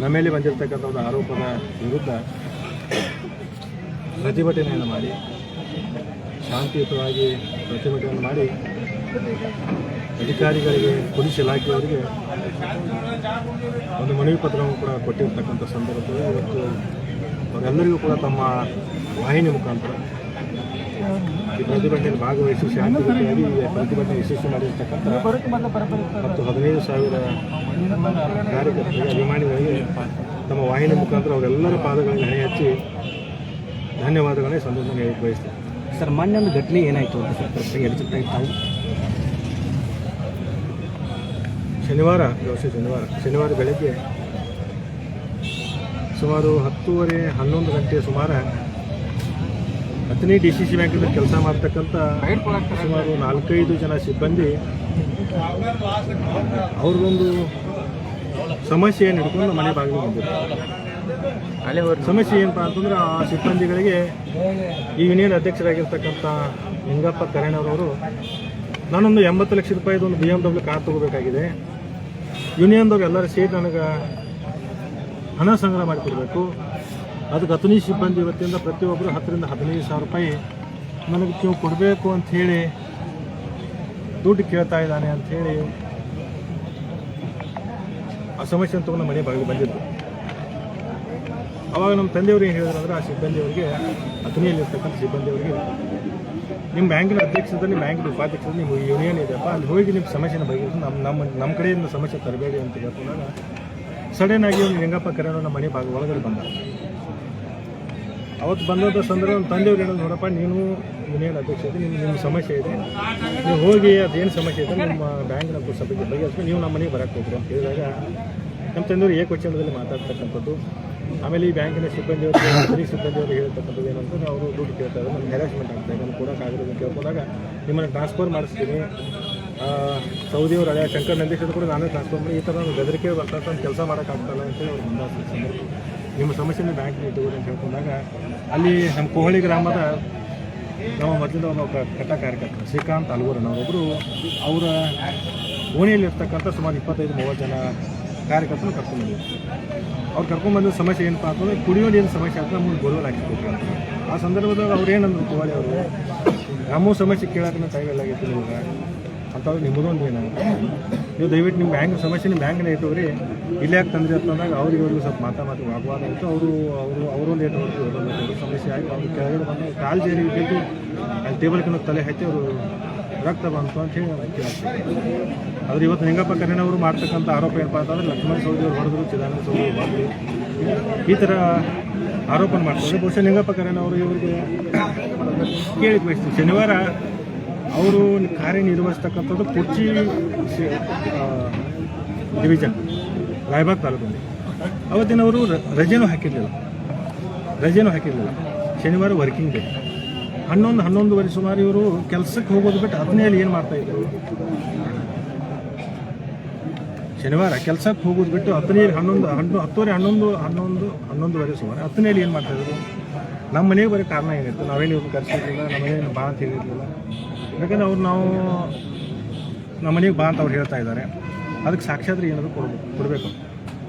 ನಮ್ಮ ಮೇಲೆ ಬಂದಿರತಕ್ಕಂಥ ಒಂದು ಆರೋಪದ ವಿರುದ್ಧ ಪ್ರತಿಭಟನೆಯನ್ನು ಮಾಡಿ, ಶಾಂತಿಯುತವಾಗಿ ಪ್ರತಿಭಟನೆಯನ್ನು ಮಾಡಿ ಅಧಿಕಾರಿಗಳಿಗೆ, ಪೊಲೀಸ್ ಇಲಾಖೆಯವರಿಗೆ ಒಂದು ಮನವಿ ಪತ್ರವನ್ನು ಕೂಡ ಕೊಟ್ಟಿರ್ತಕ್ಕಂಥ ಸಂದರ್ಭದಲ್ಲಿ ಇವತ್ತು ಅವರೆಲ್ಲರಿಗೂ ಕೂಡ ತಮ್ಮ ವಾಹಿನಿ ಮುಖಾಂತರ ಈ ಪ್ರತಿಭಟನೆಯಲ್ಲಿ ಭಾಗವಹಿಸಿ ಶಾಂತಿಯುತವಾಗಿ ಪ್ರತಿಭಟನೆ ಯಶಸ್ವಿ ಮಾಡಿರ್ತಕ್ಕಂಥ ಮತ್ತು ಹದಿನೈದು ಸಾವಿರ ಕಾರ್ಯಕರ್ತರಿಗೆ, ಅಭಿಮಾನಿಗಳಿಗೆ ತಮ್ಮ ವಾಹಿನಿ ಮುಖಾಂತರ ಅವರೆಲ್ಲರ ಪಾದಗಳಿಗೆ ಹಣೆ ಹಚ್ಚಿ ಧನ್ಯವಾದಗಳನ್ನೇ ಸಂದರ್ಭ ಬಯಸ್ತೇನೆ. ಸರ್ ಒಂದು ಘಟನೆ ಏನಾಯಿತು ಅಂತ ಸರ್ ತಾವು? ಶನಿವಾರ ದೋಸೆ ಶನಿವಾರ ಶನಿವಾರ ಬೆಳಗ್ಗೆ ಸುಮಾರು ಹತ್ತೂವರೆ ಹನ್ನೊಂದು ಗಂಟೆ ಸುಮಾರು ಹತ್ತನೇ ಡಿ ಸಿ ಸಿ ಬ್ಯಾಂಕಿನಲ್ಲಿ ಕೆಲಸ ಮಾಡ್ತಕ್ಕಂಥ ಸುಮಾರು ನಾಲ್ಕೈದು ಜನ ಸಿಬ್ಬಂದಿ ಅವ್ರಿಗೊಂದು ಏನು ಹಿಡ್ಕೊಂಡು ಮನೆ ಬಾಗಿಲು ಬಂದಿದ್ದಾರೆ. ಸಮಸ್ಯೆ ಏನಪ್ಪ ಅಂತಂದ್ರೆ ಆ ಸಿಬ್ಬಂದಿಗಳಿಗೆ ಈ ಯೂನಿಯನ್ ಅಧ್ಯಕ್ಷರಾಗಿರ್ತಕ್ಕಂಥ ನಿಂಗಪ್ಪ ಕರಣವ್ರವರು ನಾನೊಂದು ಎಂಬತ್ತು ಲಕ್ಷ ರೂಪಾಯಿದು ಒಂದು ಬಿ ಎಂ ಡಬ್ಲ್ಯೂ ಕಾರ್ ತಗೋಬೇಕಾಗಿದೆ. ಯೂನಿಯನ್ದವ್ರು ಎಲ್ಲರೂ ಸೇರಿ ನನಗೆ ಹಣ ಸಂಗ್ರಹ ಮಾಡಿಕೊಡ್ಬೇಕು. ಅದಕ್ಕೆ ಅತನಿ ಸಿಬ್ಬಂದಿ ಇವತ್ತಿಂದ ಪ್ರತಿಯೊಬ್ಬರು ಹತ್ತರಿಂದ ಹದಿನೈದು ಸಾವಿರ ರೂಪಾಯಿ ನನಗೆ ನೀವು ಕೊಡಬೇಕು ಅಂಥೇಳಿ ದುಡ್ಡು ಕೇಳ್ತಾ ಇದ್ದಾನೆ ಅಂಥೇಳಿ ಆ ಸಮಸ್ಯೆ ತಗೊಂಡು ಮನೆ ಬಾಗಿಲು ಬಂದಿದ್ದರು ಅವಾಗ ನಮ್ಮ ತಂದೆಯವರು ಏನು ಹೇಳಿದ್ರು ಅಂದ್ರೆ ಆ ಸಿಬ್ಬಂದಿಯವರಿಗೆ ಅತನಿಯಲ್ಲಿರ್ತಕ್ಕಂಥ ಸಿಬ್ಬಂದಿಯವರಿಗೆ ನಿಮ್ಮ ಬ್ಯಾಂಕಿನ ಅಧ್ಯಕ್ಷದಲ್ಲಿ ಬ್ಯಾಂಕಿನ ಉಪಾಧ್ಯಕ್ಷದಲ್ಲಿ ನಿಮ್ಮ ಯೂನಿಯನ್ ಇದೆಯಪ್ಪ. ಅಲ್ಲಿ ಹೋಗಿ ನಿಮ್ಮ ಸಮಸ್ಯೆನ ಬಗೆಹರಿಸಿ, ನಮ್ಮ ನಮ್ಮ ನಮ್ಮ ಕಡೆಯಿಂದ ಸಮಸ್ಯೆ ತರಬೇಡಿ ಅಂತ ಹೇಳ್ಕೊಂಡಾಗ ಸಡನ್ ಆಗಿ ಒಂದು ಹೆಂಗಪ್ಪ ಕರೆಯೋ ನಮ್ಮ ಮನೆ ಭಾಗ ಒಳಗಡೆ ಬಂದ. ಅವತ್ತು ಬಂದಂಥ ಸಂದರ್ಭ ನಮ್ಮ ತಂದೆಯವ್ರು ಹೇಳೋದು ನೋಡಪ್ಪ, ನೀನು ಯೂನಿಯನ್ ಅಧ್ಯಕ್ಷ ಇದೆ ನಿಮ್ಮ ನಿಮ್ಮ ಸಮಸ್ಯೆ ಇದೆ. ನೀವು ಹೋಗಿ ಅದೇನು ಸಮಸ್ಯೆ ಇದೆ, ನಿಮ್ಮ ಬ್ಯಾಂಕಿನ ಸಭೆಗೆ ಬಗೆಹರಿಸ್ಕೊಂಡು ನೀವು ನಮ್ಮ ಮನೆಗೆ ಬರಕ್ಕೆ ಹೋಗ್ರಿ ಅಂತ ಹೇಳಿದಾಗ ನಮ್ಮ ತಂದೆಯವರು ಏಕವಚನದಲ್ಲಿ ಮಾತಾಡ್ತಕ್ಕಂಥದ್ದು ಆಮೇಲೆ ಈ ಬ್ಯಾಂಕಿನ ಸಿಬ್ಬಂದಿಯವರು ಸಿಬ್ಬಂದಿ ಸಿಬ್ಬಂದಿಯವರು ಹೇಳ್ತಕ್ಕಂಥದ್ದು ಏನಂತಂದ್ರೆ ಅವರು ದುಡ್ಡು ಕೇಳ್ತಾರೆ, ನಮ್ಗೆ ಹೆರಾಸ್ಮೆಂಟ್ ಆಗ್ತಾ ಇದೆ ನಮ್ಗೆ ಕೊಡೋಕ್ಕಾಗಿರೋದು ಕೇಳ್ಕೊಂಡಾಗ ನಿಮ್ಮನ್ನು ಟ್ರಾನ್ಸ್ಫರ್ ಮಾಡಿಸ್ತೀನಿ. ಸೌದಿಯವರು ಹಳೆಯ ಶಂಕರ್ ನಂದೀಶ್ ಕೂಡ ನಾನೇ ಟ್ರಾನ್ಸ್ಫರ್ ಮಾಡಿ ಈ ಥರ ನಾನು ಬೆದರಿಕೆ ಬರ್ತಕ್ಕಂಥ ಕೆಲಸ ಮಾಡೋಕ್ಕಾಗ್ತಲ್ಲ ಅಂತೇಳಿ ಅವ್ರು ಸಂದರ್ಭ. ನಿಮ್ಮ ಸಮಸ್ಯೆನ ಬ್ಯಾಂಕ್ನ ಇಟ್ಟುಕೊಂಡು ಅಂತ ಹೇಳ್ಕೊಂಡಾಗ ಅಲ್ಲಿ ನಮ್ಮ ಕೋಹಳಿ ಗ್ರಾಮದ, ನಮ್ಮ ಮೊದಲಿಂದ ಒಂದು ಕಟ್ಟ ಕಾರ್ಯಕರ್ತರು, ಶ್ರೀಕಾಂತ್ ಅಲ್ಗೂರನವರೊಬ್ಬರು ಅವರ ಓಣಿಯಲ್ಲಿರ್ತಕ್ಕಂಥ ಸುಮಾರು ಇಪ್ಪತ್ತೈದು, ಮೂವತ್ತು ಜನ ಕಾರ್ಯಕರ್ತರು ಕರ್ಕೊಂಡ್ಬಂದಿದ್ರು ಅವ್ರು ಕರ್ಕೊಂಡ್ಬಂದ ಸಮಸ್ಯೆ ಏನಪ್ಪ ಅಂತಂದ್ರೆ ಕುಡಿಯೋ ನೀರಿನ ಸಮಸ್ಯೆ ಅಂತ ನಮ್ಗೆ ಬೋರ್ವೆಲ್ ಹಾಕಿಕೊಟ್ರು ಆ ಸಂದರ್ಭದಲ್ಲಿ ಅವ್ರು ಏನಂದ್ರು ಕುವಾಳಿ ಅವರು ನಮ್ಮೂ ಸಮಸ್ಯೆ ಕೇಳೋಕೆ ಟೈಮ್ ಆಗೈತಿ ನಿಮ್ಗೆ. ಅಂಥವ್ರು ನಿಮ್ಮದೊಂದು ಏನು. ನೀವು ದಯವಿಟ್ಟು ನಿಮ್ಮ ಬ್ಯಾಂಕ್ ಸಮಸ್ಯೆ ನಿಮ್ಮ ಬ್ಯಾಂಕ್ನೇ ಇಟ್ಟವ್ರಿ ಇಲ್ಲಿ ಯಾಕೆ ತಂದ್ರಿ ಅಂತಂದಾಗ ಅವ್ರಿಗೆ ಅವ್ರಿಗೆ ಸ್ವಲ್ಪ ಮಾತಾ ಮಾತು ವಾಗ್ವಾದ ಆಯಿತು ಅವರು ಅವರು ಅವರೊಂದು ಏಟು ಹೊಡೆದು ಸಮಸ್ಯೆ ಆಯಿತು. ಅವ್ರು ಕೆಳಗಡೆ ಬಂದು ಕಾಲು ಜೇರಿ ಬಿದ್ದು ಅಲ್ಲಿ ಟೇಬಲ್ ಕಿನ್ನ ತಲೆ ಹಚ್ಚಿ ಅವರು ರಕ್ತ ಬಂತು ಅಂತ ಹೇಳಿ ಕೇಳ್ತಾರೆ ಆದ್ರೆ ಇವತ್ತು ನಿಂಗಪ್ಪ ಅವರು ಮಾಡ್ತಕ್ಕಂಥ ಆರೋಪ ಏನಪ್ಪ ಅಂತಂದ್ರೆ ಲಕ್ಷ್ಮಣ ಸೌದಿ ಅವರು ಹೊಡೆದ್ರು, ಚಿದಾನಂದ ಸೌದಿ ಈ ಥರ ಆರೋಪ ಮಾಡ್ತಾರೆ. ಬಹುಶಃ ನಿಂಗಪ್ಪ ಅವರು ಇವರಿಗೆ ಕೇಳಿ ಬಯಸ್ತೀವಿ ಶನಿವಾರ ಅವರು ಕಾರ್ಯನಿರ್ವಹಿಸ್ತಕ್ಕಂಥದ್ದು ಕುರ್ಚಿ ಡಿವಿಷನ್ ರಾಯಬಾಗ್ ತಾಲೂಕಲ್ಲಿ ಅವತ್ತಿನ ಅವರು ರ- ರಜೆನೂ ಹಾಕಿರಲಿಲ್ಲ. ರಜೆನೂ ಹಾಕಿರಲಿಲ್ಲ. ಶನಿವಾರ ವರ್ಕಿಂಗ್ ಡೇ. ಹನ್ನೊಂದು, ಹನ್ನೊಂದುವರೆ ಸುಮಾರು ಇವರು ಕೆಲಸಕ್ಕೆ ಹೋಗೋದು ಬಿಟ್ಟು ಹದಿನೇಳು ಏನು ಮಾಡ್ತಾ ಇದ್ರು? ಶನಿವಾರ ಕೆಲಸಕ್ಕೆ ಹೋಗೋದು ಬಿಟ್ಟು ಹತ್ತನೇಲಿ ಹನ್ನೊಂದು ಹಣ್ಣು ಹತ್ತುವರೆ, ಹನ್ನೊಂದು ಹನ್ನೊಂದು, ಹನ್ನೊಂದುವರೆ ಸುಮಾರು. ಹತ್ತನೇಲಿ ಏನು ಮಾಡ್ತಾ ಇದ್ರು? ನಮ್ಮ ಮನೆಗೆ ಬರೀ ಕಾರಣ ಏನಿತ್ತು? ನಾವೇನು ಇವ್ರು ಕರೆಸಿರ್ಲಿಲ್ಲ ನಮ್ಮ ಏನು ಬಾ ಅಂತ ಹೇಳಿರಲಿಲ್ಲ. ಯಾಕಂದ್ರೆ ಅವ್ರು ನಾವು ನಮ್ಮ ಮನೆಗೆ ಬಾ ಅಂತ ಅವ್ರು ಹೇಳ್ತಾ ಇದ್ದಾರೆ ಅದಕ್ಕೆ ಸಾಕ್ಷಾತ್ರಿ ಏನಾದರೂ ಕೊಡ್ಬೇಕು ಕೊಡಬೇಕು.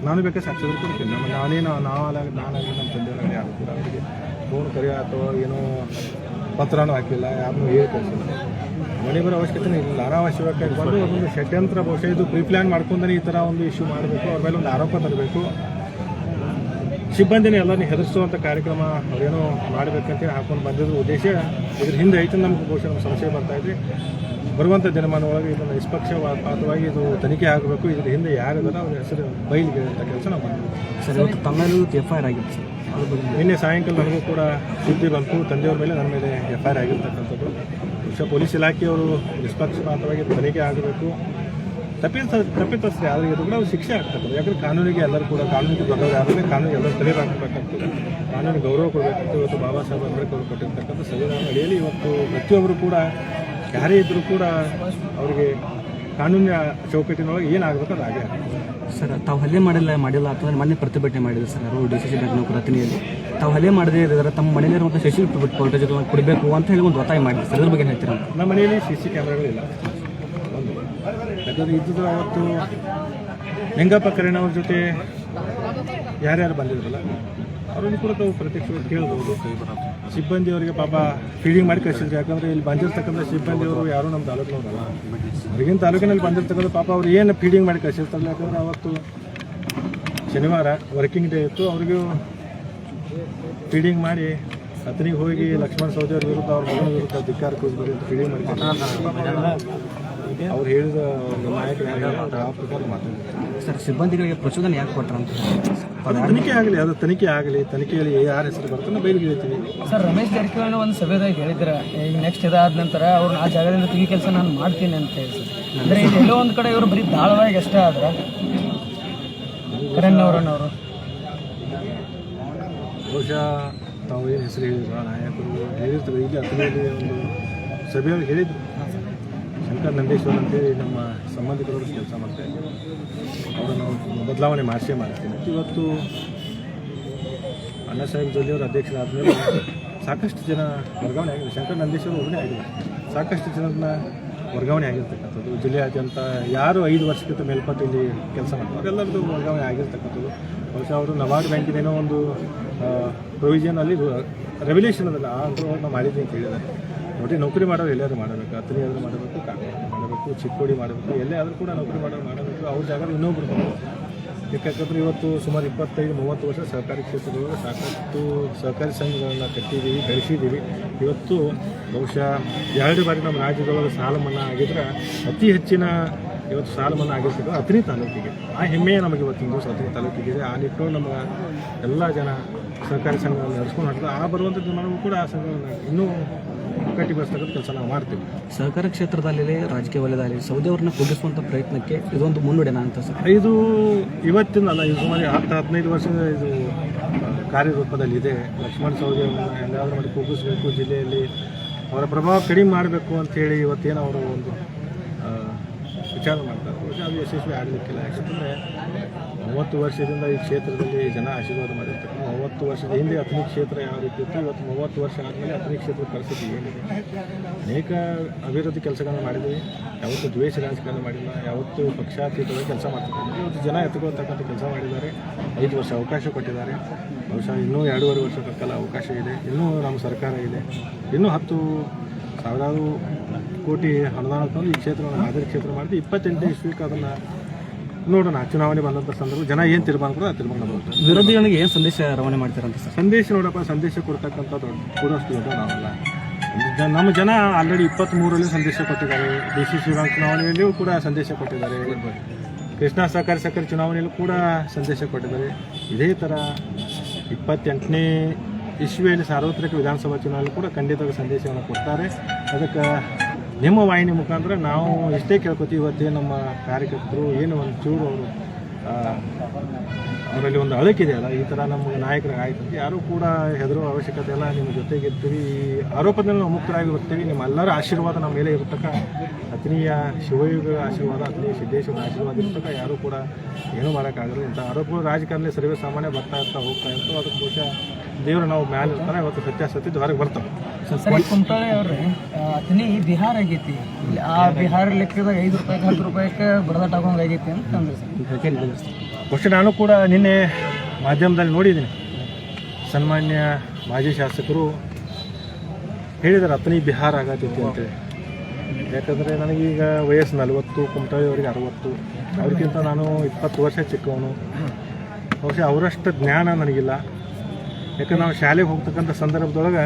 ನಾನು ಬೇಕಾದ್ರೆ ಸಾಕ್ಷಾತ್ರಿ ಕೊಡ್ತೀನಿ. ನಮ್ಮ ನಾನೇನು ನಾವಾಗಲಿ ನಾನಾಗಲಿ ನಮ್ಮ ತಂದೆಯವರಾಗಲಿ ಯಾರು ಕೂಡ ಅವರಿಗೆ ಫೋನ್ ಕರೆಯೋ ಅಥವಾ ಏನೋ ಪತ್ರನೂ ಹಾಕಿಲ್ಲ ಯಾರನ್ನೂ ಹೇಳಿ ಮನೆ ಬರೋ ಅವಶ್ಯಕತೆ ಇಲ್ಲ ಅನಾವಶ್ಯಕವಾಗಿ ಬಂದು ಒಂದು ಷಡ್ಯಂತ್ರ ಬಹುಶಃ ಇದು ಪ್ರಿಪ್ಲ್ಯಾನ್ ಮಾಡ್ಕೊಂಡೇ ಈ ಥರ ಒಂದು ಇಶ್ಯೂ ಮಾಡಬೇಕು. ಅವ್ರ ಮೇಲೆ ಒಂದು ಆರೋಪ ತರಬೇಕು. ಸಿಬ್ಬಂದಿನ ಎಲ್ಲರನ್ನ ಹೆದರಿಸುವಂಥ ಕಾರ್ಯಕ್ರಮ ಅವರೇನೋ ಮಾಡಬೇಕಂತೇಳಿ ಹಾಕೊಂಡು ಬಂದಿದ್ರು. ಉದ್ದೇಶ ಇದ್ರ ಹಿಂದೆ ಐತೆ ನಮ್ಗೆ ಬಹುಶಃ ನಮ್ಮ ಸಂಶಯ ಬರ್ತಾ ಇದೆ. ಬರುವಂಥ ದಿನಮಾನ ಒಳಗೆ ಇದನ್ನು ನಿಷ್ಪಕ್ಷಪಾತವಾಗಿ ಇದು ತನಿಖೆ ಆಗಬೇಕು. ಇದ್ರ ಹಿಂದೆ ಯಾರಿದಾರ ಅವ್ರ ಹೆಸರು ಬೈಲಿಗೆ ಅಂತ ಕೆಲಸ ನಾವು ಮಾಡಿದ್ವಿ ಸರ್ ಇವತ್ತು ತಮ್ಮೆಲ್ಲೂ ಎಫ್ ಐ ಆರ್ ಆಗಿತ್ತು ಸರ್ ನಿನ್ನೆ ಸಾಯಂಕಾಲ ನನಗೂ ಕೂಡ ಸುದ್ದಿ ಬಂತು. ತಂದೆಯವ್ರ ಮೇಲೆ ನನ್ನ ಮೇಲೆ ಎಫ್ ಐ ಆರ್ ಆಗಿರ್ತಕ್ಕಂಥದ್ದು. ಬಹುಶಃ ಪೊಲೀಸ್ ಇಲಾಖೆಯವರು ನಿಷ್ಪಕ್ಷಪಾತವಾಗಿ ತನಿಖೆ ಆಗಬೇಕು. ತಪ್ಪಿತ ತಪ್ಪಿತಸ್ಥೆ ಆದರೆ ಇದು ಕೂಡ ಶಿಕ್ಷೆ ಆಗ್ತದೆ. ಯಾಕಂದ್ರೆ ಕಾನೂನಿಗೆ ಎಲ್ಲರೂ ಕೂಡ ಕಾನೂನಿಗೆ ದೊಡ್ಡವರು ಆದಮೇಲೆ ಕಾನೂನು ಎಲ್ಲರೂ ತಲೆ ಹಾಕಬೇಕಾಗ್ತದೆ. ಕಾನೂನಿಗೆ ಗೌರವ ಕೊಡಬೇಕಂತ ಇವತ್ತು ಬಾಬಾ ಸಾಹೇಬ್ ಅಂಬೇಡ್ಕರ್ ಕೊಟ್ಟಿರ್ತಕ್ಕಂಥ ಸಂವಿಧಾನ ಅಡಿಯಲ್ಲಿ ಇವತ್ತು ಪ್ರತಿಯೊಬ್ಬರು ಕೂಡ, ಯಾರೇ ಇದ್ದರೂ ಕೂಡ ಅವರಿಗೆ ಕಾನೂನಿನ ಚೌಕಟ್ಟಿನೊಳಗೆ ಏನಾಗಬೇಕು ಅದು ಹಾಗೆ. ಸರ್ ತಾವು ಹಲ್ಲೆ ಮಾಡಿಲ್ಲ ಮಾಡಿಲ್ಲ ಅಂತಂದ್ರೆ ಮನೆ ಪ್ರತಿಭಟನೆ ಮಾಡಿದೆ ಸರ್ ಅವರು ಡಿ ಸಿ ಸಿ ಬ್ಯಾಂಕ್ ತಾವು ಹಲ್ಲೆ ಮಾಡದೇ ಇದ್ದಾರೆ ತಮ್ಮ ಮನೆಯಲ್ಲಿರುವಂಥ ಶಶಿ ಪೋಲ್ಟೇಜ್ಗಳನ್ನ ಕೊಡಬೇಕು ಅಂತ ಹೇಳಿ ಒಂದು ಒತ್ತಾಯ ಮಾಡಿದೆ ಸರ್ ಅದ್ರ ಬಗ್ಗೆ ಹೇಳ್ತೀರಾ? ನಮ್ಮ ಮನೆಯಲ್ಲಿ ಸಿ ಸಿ ಕ್ಯಾಮ್ರಾಗಳಿಲ್ಲ ಒಂದು ಯಾಕಂದರೆ ಇದ್ದಿದ್ರೆ ಅವತ್ತು ನಿಂಗಪ್ಪ ಕರೀಣ ಅವ್ರ ಜೊತೆ ಯಾರ್ಯಾರು ಬಂದಿದ್ರಲ್ಲ ಅವರನ್ನು ಕೂಡ ತಾವು ಪ್ರತ್ಯಕ್ಷವಾಗಿ ಕೇಳ್ಬೋದು. ಸಿಬ್ಬಂದಿಯವರಿಗೆ ಪಾಪ ಫೀಡಿಂಗ್ ಮಾಡಿ ಕಳಿಸಿದ್ರು. ಯಾಕಂದ್ರೆ ಇಲ್ಲಿ ಬಂದಿರ್ತಕ್ಕಂಥ ಸಿಬ್ಬಂದಿಯವರು ಯಾರೂ ನಮ್ಮ ತಾಲೂಕಿನವರಲ್ಲ. ಅವ್ರಿಗಿನ ತಾಲೂಕಿನಲ್ಲಿ ಬಂದಿರ್ತಕ್ಕಂಥ ಪಾಪ ಅವ್ರು ಏನು ಫೀಡಿಂಗ್ ಮಾಡಿ ಕಳಿಸಿರ್ತಾರಲ್ಲ, ಯಾಕಂದ್ರೆ ಅವತ್ತು ಶನಿವಾರ ವರ್ಕಿಂಗ್ ಡೇ ಇತ್ತು. ಅವ್ರಿಗೂ ಫೀಡಿಂಗ್ ಮಾಡಿ ಅತನಿಗೆ ಹೋಗಿ ಲಕ್ಷ್ಮಣ ಸೌದಿ ಅವ್ರ ವಿರುದ್ಧ, ಅವ್ರ ಮಗನ ವಿರುದ್ಧ ಧಿಕ್ಕಾರ ಕೂಸ್ಬಿಡಿ ಅಂತ ಫೀಡಿಂಗ್ ಮಾಡಿ ಅವ್ರು ಹೇಳಿದ ನಾಯಕರು ಆ ಪ್ರಕಾರ ಸರ್, ಸಿಬ್ಬಂದಿಗಳಿಗೆ ಪ್ರಚೋದನೆ ಯಾಕೆ ಕೊಟ್ಟರು ಅಂತ ಅದು ತನಿಖೆ ಆಗಲಿ ಅದು ತನಿಖೆ ಆಗಲಿ ತನಿಖೆಯಲ್ಲಿ ಯಾರ ಹೆಸರು ಬರ್ತಾನೆ ಬಯಲಿಗೆ ಹೇಳ್ತೀನಿ ಸರ್ ರಮೇಶ್ ಜಾರಕಿಹೊಳಿ ಒಂದು ಸಭೆದಾಗ ಹೇಳಿದ್ರ ಈಗ ನೆಕ್ಸ್ಟ್ ಇದಾದ ನಂತರ ಅವ್ರನ್ನ ಆ ಜಾಗದಿಂದ ತೆಗಿ ಕೆಲಸ ನಾನು ಮಾಡ್ತೀನಿ ಅಂತ ಹೇಳಿ ಸರ್. ಅಂದ್ರೆ ಎಲ್ಲೋ ಒಂದು ಕಡೆ ಇವರು ಬರೀ ದಾಳವಾಗಿ ಅಷ್ಟೇ ಆದ್ರ? ಕರಣ್ ಅವರನ್ನವರು ಬಹುಶಃ ತಾವು ಏನು ಹೆಸರು ಹೇಳಿದ್ರು? ನಾಯಕರು ಹೇಳಿರ್ತಾರೆ. ಇಲ್ಲಿ ಅಥಣಿಯಲ್ಲಿ ಒಂದು ಸಭೆಯೊಳಗೆ ಹೇಳಿದ್ರು. ಶಂಕರ್ ನಂದೇಶ್ವರ್ ಅಂತೇಳಿ ನಮ್ಮ ಸಂಬಂಧಿಕರವರು ಕೆಲಸ ಮಾಡ್ತಾ ಇದ್ದೀವಿ ಅವರನ್ನು ಬದಲಾವಣೆ ಮಾಡಿಸೇ ಮಾಡ್ತೀನಿ. ಇವತ್ತು ಅಣ್ಣ ಸಾಹೇಬ್ ಜೊಲ್ಲೆಯವರು ಅಧ್ಯಕ್ಷರಾದ್ಮೇಲೆ ಸಾಕಷ್ಟು ಜನ ವರ್ಗಾವಣೆ ಆಗಿದೆ ಶಂಕರ್ ಅವರು ಒಬ್ಬನೇ ಆಗಿದೆ ಸಾಕಷ್ಟು ಜನರನ್ನ ವರ್ಗಾವಣೆ ಆಗಿರ್ತಕ್ಕಂಥದ್ದು. ಜಿಲ್ಲೆಯಾದ್ಯಂತ ಯಾರು ಐದು ವರ್ಷಕ್ಕಿಂತ ಮೇಲ್ಪಟ್ಟು ಇಲ್ಲಿ ಕೆಲಸ ಮಾಡ್ತಾರೆ. ಅವರೆಲ್ಲರದ್ದು ವರ್ಗಾವಣೆ ಆಗಿರ್ತಕ್ಕಂಥದ್ದು. ಬಹುಶಃ ಅವರು ನವಾರ್ಡ್ ಬ್ಯಾಂಕಿನೇನೋ ಒಂದು ಪ್ರೊವಿಷನ್ ಅಲ್ಲಿ ರೆವಲ್ಯೂಷನ್ ಅದಲ್ಲ ಆ ಅಂತ ಅವ್ರನ್ನ ಮಾಡಿದ್ವಿ ಅಂತ ಹೇಳಿದ್ದಾರೆ. ನೋಡಿ ನೌಕರಿ ಮಾಡೋರು ಎಲ್ಲರೂ ಮಾಡಬೇಕು. ಹತ್ತನೇ ಆದರೂ ಮಾಡಬೇಕು ಕಾಂಗ್ರೆಸ್ ಮಾಡಬೇಕು, ಚಿಕ್ಕೋಡಿ ಮಾಡಬೇಕು, ಎಲ್ಲೇ ಆದರೂ ಕೂಡ ನೌಕರಿ ಮಾಡೋರು ಮಾಡಬೇಕು, ಅವ್ರ ಜಾಗ ಇನ್ನೊಬ್ರು ಮಾಡಬೇಕು ಯಾಕಂದ್ರೆ ಇವತ್ತು ಸುಮಾರು ಇಪ್ಪತ್ತೈದು, ಮೂವತ್ತು ವರ್ಷ ಸಹಕಾರಿ ಕ್ಷೇತ್ರದೊಳಗೆ ಸಾಕಷ್ಟು ಸಹಕಾರಿ ಸಂಘಗಳನ್ನು ಕಟ್ಟಿದ್ದೀವಿ, ಬೆಳೆಸಿದ್ದೀವಿ. ಇವತ್ತು ಬಹುಶಃ ಎರಡು ಬಾರಿ ನಮ್ಮ ರಾಜ್ಯದೊಳಗೆ ಸಾಲ ಮನ್ನಾ ಆಗಿದ್ರೆ ಅತಿ ಹೆಚ್ಚಿನ ಇವತ್ತು ಸಾಲ ಮನ್ನಾ ಆಗಿರ್ತಕ್ಕಂಥ ಅತನಿ ತಾಲೂಕಿಗೆ. ಆ ಹೆಮ್ಮೆಯ ನಮಗೆ ಇವತ್ತಿನ ದಿವಸ ಅತನಿ ತಾಲೂಕಿಗೆ ಆ ನಿಟ್ಟಿನಲ್ಲಿ ನಮ್ಮ ಎಲ್ಲ ಜನ ಸಹಕಾರಿ ಸಂಘಗಳನ್ನು ನಡೆಸ್ಕೊಂಡು ಆ ಬರುವಂಥ ದಿನವೂ ಕೂಡ ಆ ಸಂಘವನ್ನು ಇನ್ನೂ ಕಟ್ಟಿ ಬೆಳೆಸ್ತಕ್ಕಂಥ ಕೆಲಸ ನಾವು ಮಾಡ್ತೀವಿ. ಸಹಕಾರ ಕ್ಷೇತ್ರದಲ್ಲಿ ರಾಜಕೀಯ ವಲಯದಲ್ಲಿ ಸೌದಿ ಅವರನ್ನ ಕುಗ್ಗಿಸುವಂಥ ಪ್ರಯತ್ನಕ್ಕೆ ಇದೊಂದು ಮುನ್ನುಡೆನ ಅಂತ ಸರ್. ಇದು ಇವತ್ತಿನಲ್ಲ ಇದು ಸುಮಾರು ಹತ್ತು ಹದಿನೈದು ವರ್ಷದ ಇದು ಕಾರ್ಯರೂಪದಲ್ಲಿ ಇದೆ. ಲಕ್ಷ್ಮಣ ಸೌದಿ ಎಲ್ಲಾದ್ರೂ ಮಾಡಿ ಕುಗ್ಗಿಸ್ಬೇಕು ಜಿಲ್ಲೆಯಲ್ಲಿ ಅವರ ಪ್ರಭಾವ ಕಡಿಮೆ ಮಾಡಬೇಕು ಅಂತೇಳಿ ಇವತ್ತೇನು ಅವರು ಒಂದು ವಿಚಾರ ಮಾಡ್ತಾರೆ. ಅದು ಯಶಸ್ವಿ ಆಗಲಿಕ್ಕಿಲ್ಲ. ಯಾಕಂದರೆ ಮೂವತ್ತು ವರ್ಷದಿಂದ ಈ ಕ್ಷೇತ್ರದಲ್ಲಿ ಜನ ಆಶೀರ್ವಾದ ಮಾಡಿರ್ತಕ್ಕಂಥ ಮೂವತ್ತು ವರ್ಷದ ಹಿಂದೆ ಅಥಣಿ ಕ್ಷೇತ್ರ ಯಾವ ರೀತಿ ಇತ್ತು? ಇವತ್ತು ಮೂವತ್ತು ವರ್ಷ ಆದಮೇಲೆ ಅಥಣಿ ಕ್ಷೇತ್ರದ ಪರಿಸ್ಥಿತಿ ಏನಿದೆ? ಅನೇಕ ಅಭಿವೃದ್ಧಿ ಕೆಲಸಗಳನ್ನು ಮಾಡಿದ್ವಿ ಯಾವತ್ತೂ ದ್ವೇಷ ರಾಜಕಾರಣ ಮಾಡಿಲ್ಲ. ಯಾವತ್ತೂ ಪಕ್ಷಾತೀತವಾಗಿ ಕೆಲಸ ಮಾಡ್ತಿದ್ದಾರೆ ಇವತ್ತು ಜನ ಎತ್ಕೊಳ್ತಕ್ಕಂಥ ಕೆಲಸ ಮಾಡಿದ್ದಾರೆ. ಐದು ವರ್ಷ ಅವಕಾಶ ಕೊಟ್ಟಿದ್ದಾರೆ. ಬಹುಶಃ ಇನ್ನೂ ಎರಡೂವರೆ ವರ್ಷ ಕಾಲ ಅವಕಾಶ ಇದೆ. ಇನ್ನೂ ನಮ್ಮ ಸರ್ಕಾರ ಇದೆ. ಇನ್ನೂ ಹತ್ತು ಸಾವಿರಾರು ಕೋಟಿ ಅನುದಾನ ತಂದು ಈ ಕ್ಷೇತ್ರವನ್ನು ಮಾದರಿ ಕ್ಷೇತ್ರ ಮಾಡಿದ್ದು ಇಪ್ಪತ್ತೆಂಟನೇ ಇಸ್ವಿಗೆ ಅದನ್ನು ನೋಡೋಣ. ಚುನಾವಣೆ ಬಂದಂಥ ಸಂದರ್ಭ ಜನ ಏನು ತೀರ್ಮಾನ ಕೂಡ ಆ ತೀರ್ಮಾನ ಬರುತ್ತೆ ವಿರೋಧಿಗಳಿಗೆ ಏನು ಸಂದೇಶ ರವಾನೆ ಮಾಡ್ತಾರಂತ ಸರ್? ಸಂದೇಶ ನೋಡಪ್ಪ ಸಂದೇಶ ಕೊಡ್ತಕ್ಕಂಥ ದೊಡ್ಡ ಕೊಡೋಷ್ಟು ದೊಡ್ಡ ನಾವಲ್ಲ. ನಮ್ಮ ಜನ ಆಲ್ರೆಡಿ ಇಪ್ಪತ್ತ್ಮೂರರಲ್ಲಿ ಸಂದೇಶ ಕೊಟ್ಟಿದ್ದಾರೆ. ಡಿ ಸಿ ಬ್ಯಾಂಕ್ ಚುನಾವಣೆಯಲ್ಲಿಯೂ ಕೂಡ ಸಂದೇಶ ಕೊಟ್ಟಿದ್ದಾರೆ. ಕೃಷ್ಣ ಸಹಕಾರಿ ಸಹಕಾರಿ ಚುನಾವಣೆಯಲ್ಲೂ ಕೂಡ ಸಂದೇಶ ಕೊಟ್ಟಿದ್ದಾರೆ. ಇದೇ ಥರ ಇಪ್ಪತ್ತೆಂಟನೇ ಇಸ್ವಿಯಲ್ಲಿ ಸಾರ್ವತ್ರಿಕ ವಿಧಾನಸಭಾ ಚುನಾವಣೆ ಕೂಡ ಖಂಡಿತವಾಗಿ ಸಂದೇಶವನ್ನು ಕೊಡ್ತಾರೆ. ಅದಕ್ಕೆ ನಿಮ್ಮ ವಾಹಿನಿ ಮುಖಾಂತರ ನಾವು ಎಷ್ಟೇ ಕೇಳ್ಕೊತೀವಿ ಇವತ್ತೇ ನಮ್ಮ ಕಾರ್ಯಕರ್ತರು, ಏನು ಒಂದು ಚೂರು ಅವರು ಅವರಲ್ಲಿ ಒಂದು ಅಳಕಿದೆಯಲ್ಲ ಈ ಥರ ನಮ್ಮ ನಾಯಕರ ಅಂತ ಯಾರೂ ಕೂಡ ಹೆದರೋ ಅವಶ್ಯಕತೆ ಇಲ್ಲ. ನಿಮ್ಮ ಜೊತೆಗೆ ಇರ್ತೀವಿ. ಈ ಆರೋಪದಲ್ಲಿ ನಾವು ಮುಕ್ತರಾಗಿ ಬರ್ತೀವಿ ನಿಮ್ಮೆಲ್ಲರ ಆಶೀರ್ವಾದ ನಮ್ಮ ಮೇಲೆ ಇರ್ತಕ್ಕ ಅತ್ನೀಯ ಶಿವಯುಗ ಆಶೀರ್ವಾದ ಅತ್ನೀಯ ಸಿದ್ದೇಶ್ವರ ಆಶೀರ್ವಾದ ಇರ್ತಕ್ಕ ಯಾರೂ ಕೂಡ ಏನೂ ಮಾಡೋಕ್ಕಾಗಲ್ಲ. ಇಂಥ ಆರೋಪಗಳು ರಾಜಕಾರಣದಲ್ಲಿ ಸರ್ವೇ ಸಾಮಾನ್ಯ ಬರ್ತಾ ಇರ್ತಾ ಹೋಗ್ತಾ ಇರ್ತೋ ಅದಕ್ಕೆ ಬಹುಶಃ ದೇವರು ನಾವು ಮ್ಯಾಲೆ ಇರ್ತಾರೆ ಇವತ್ತು ಸತ್ಯಾಸತಿ ಹೊರಗೆ ಬರ್ತಾವೆ. ಸರ್ ಕುಮಟಾಳೆ ಅವ್ರಿ ಅತನಿ ಬಿಹಾರ ಆಗೈತಿ. ಆ ಬಿಹಾರ ಲೆಕ್ಕದಾಗ ಐದು ರೂಪಾಯಿಗೆ ಹತ್ತು ರೂಪಾಯಿಗೆ ಬಡದಾಟ ಆಗೋಂಗ್ ಆಗೈತಿ ಅಂತ ಅಂದ್ರೆ ಸರ್ ನಾನು ಕೂಡ ನಿನ್ನೆ ಮಾಧ್ಯಮದಲ್ಲಿ ನೋಡಿದ್ದೀನಿ. ಸನ್ಮಾನ್ಯ ಮಾಜಿ ಶಾಸಕರು ಹೇಳಿದ್ದಾರೆ ಅತನಿ ಬಿಹಾರ ಆಗತೈತಿ ಅಂತೇಳಿ. ಯಾಕಂದರೆ ನನಗೀಗ ವಯಸ್ಸು ನಲವತ್ತು ಕುಮಟಾಳಿ ಅವರಿಗೆ ಅರವತ್ತು. ಅವ್ರಿಗಿಂತ ನಾನು ಇಪ್ಪತ್ತು ವರ್ಷ ಚಿಕ್ಕವನು. ಬಹುಶಃ ಅವರಷ್ಟು ಜ್ಞಾನ ನನಗಿಲ್ಲ. ಯಾಕಂದ್ರೆ ನಾವು ಶಾಲೆಗೆ ಹೋಗ್ತಕ್ಕಂಥ ಸಂದರ್ಭದೊಳಗೆ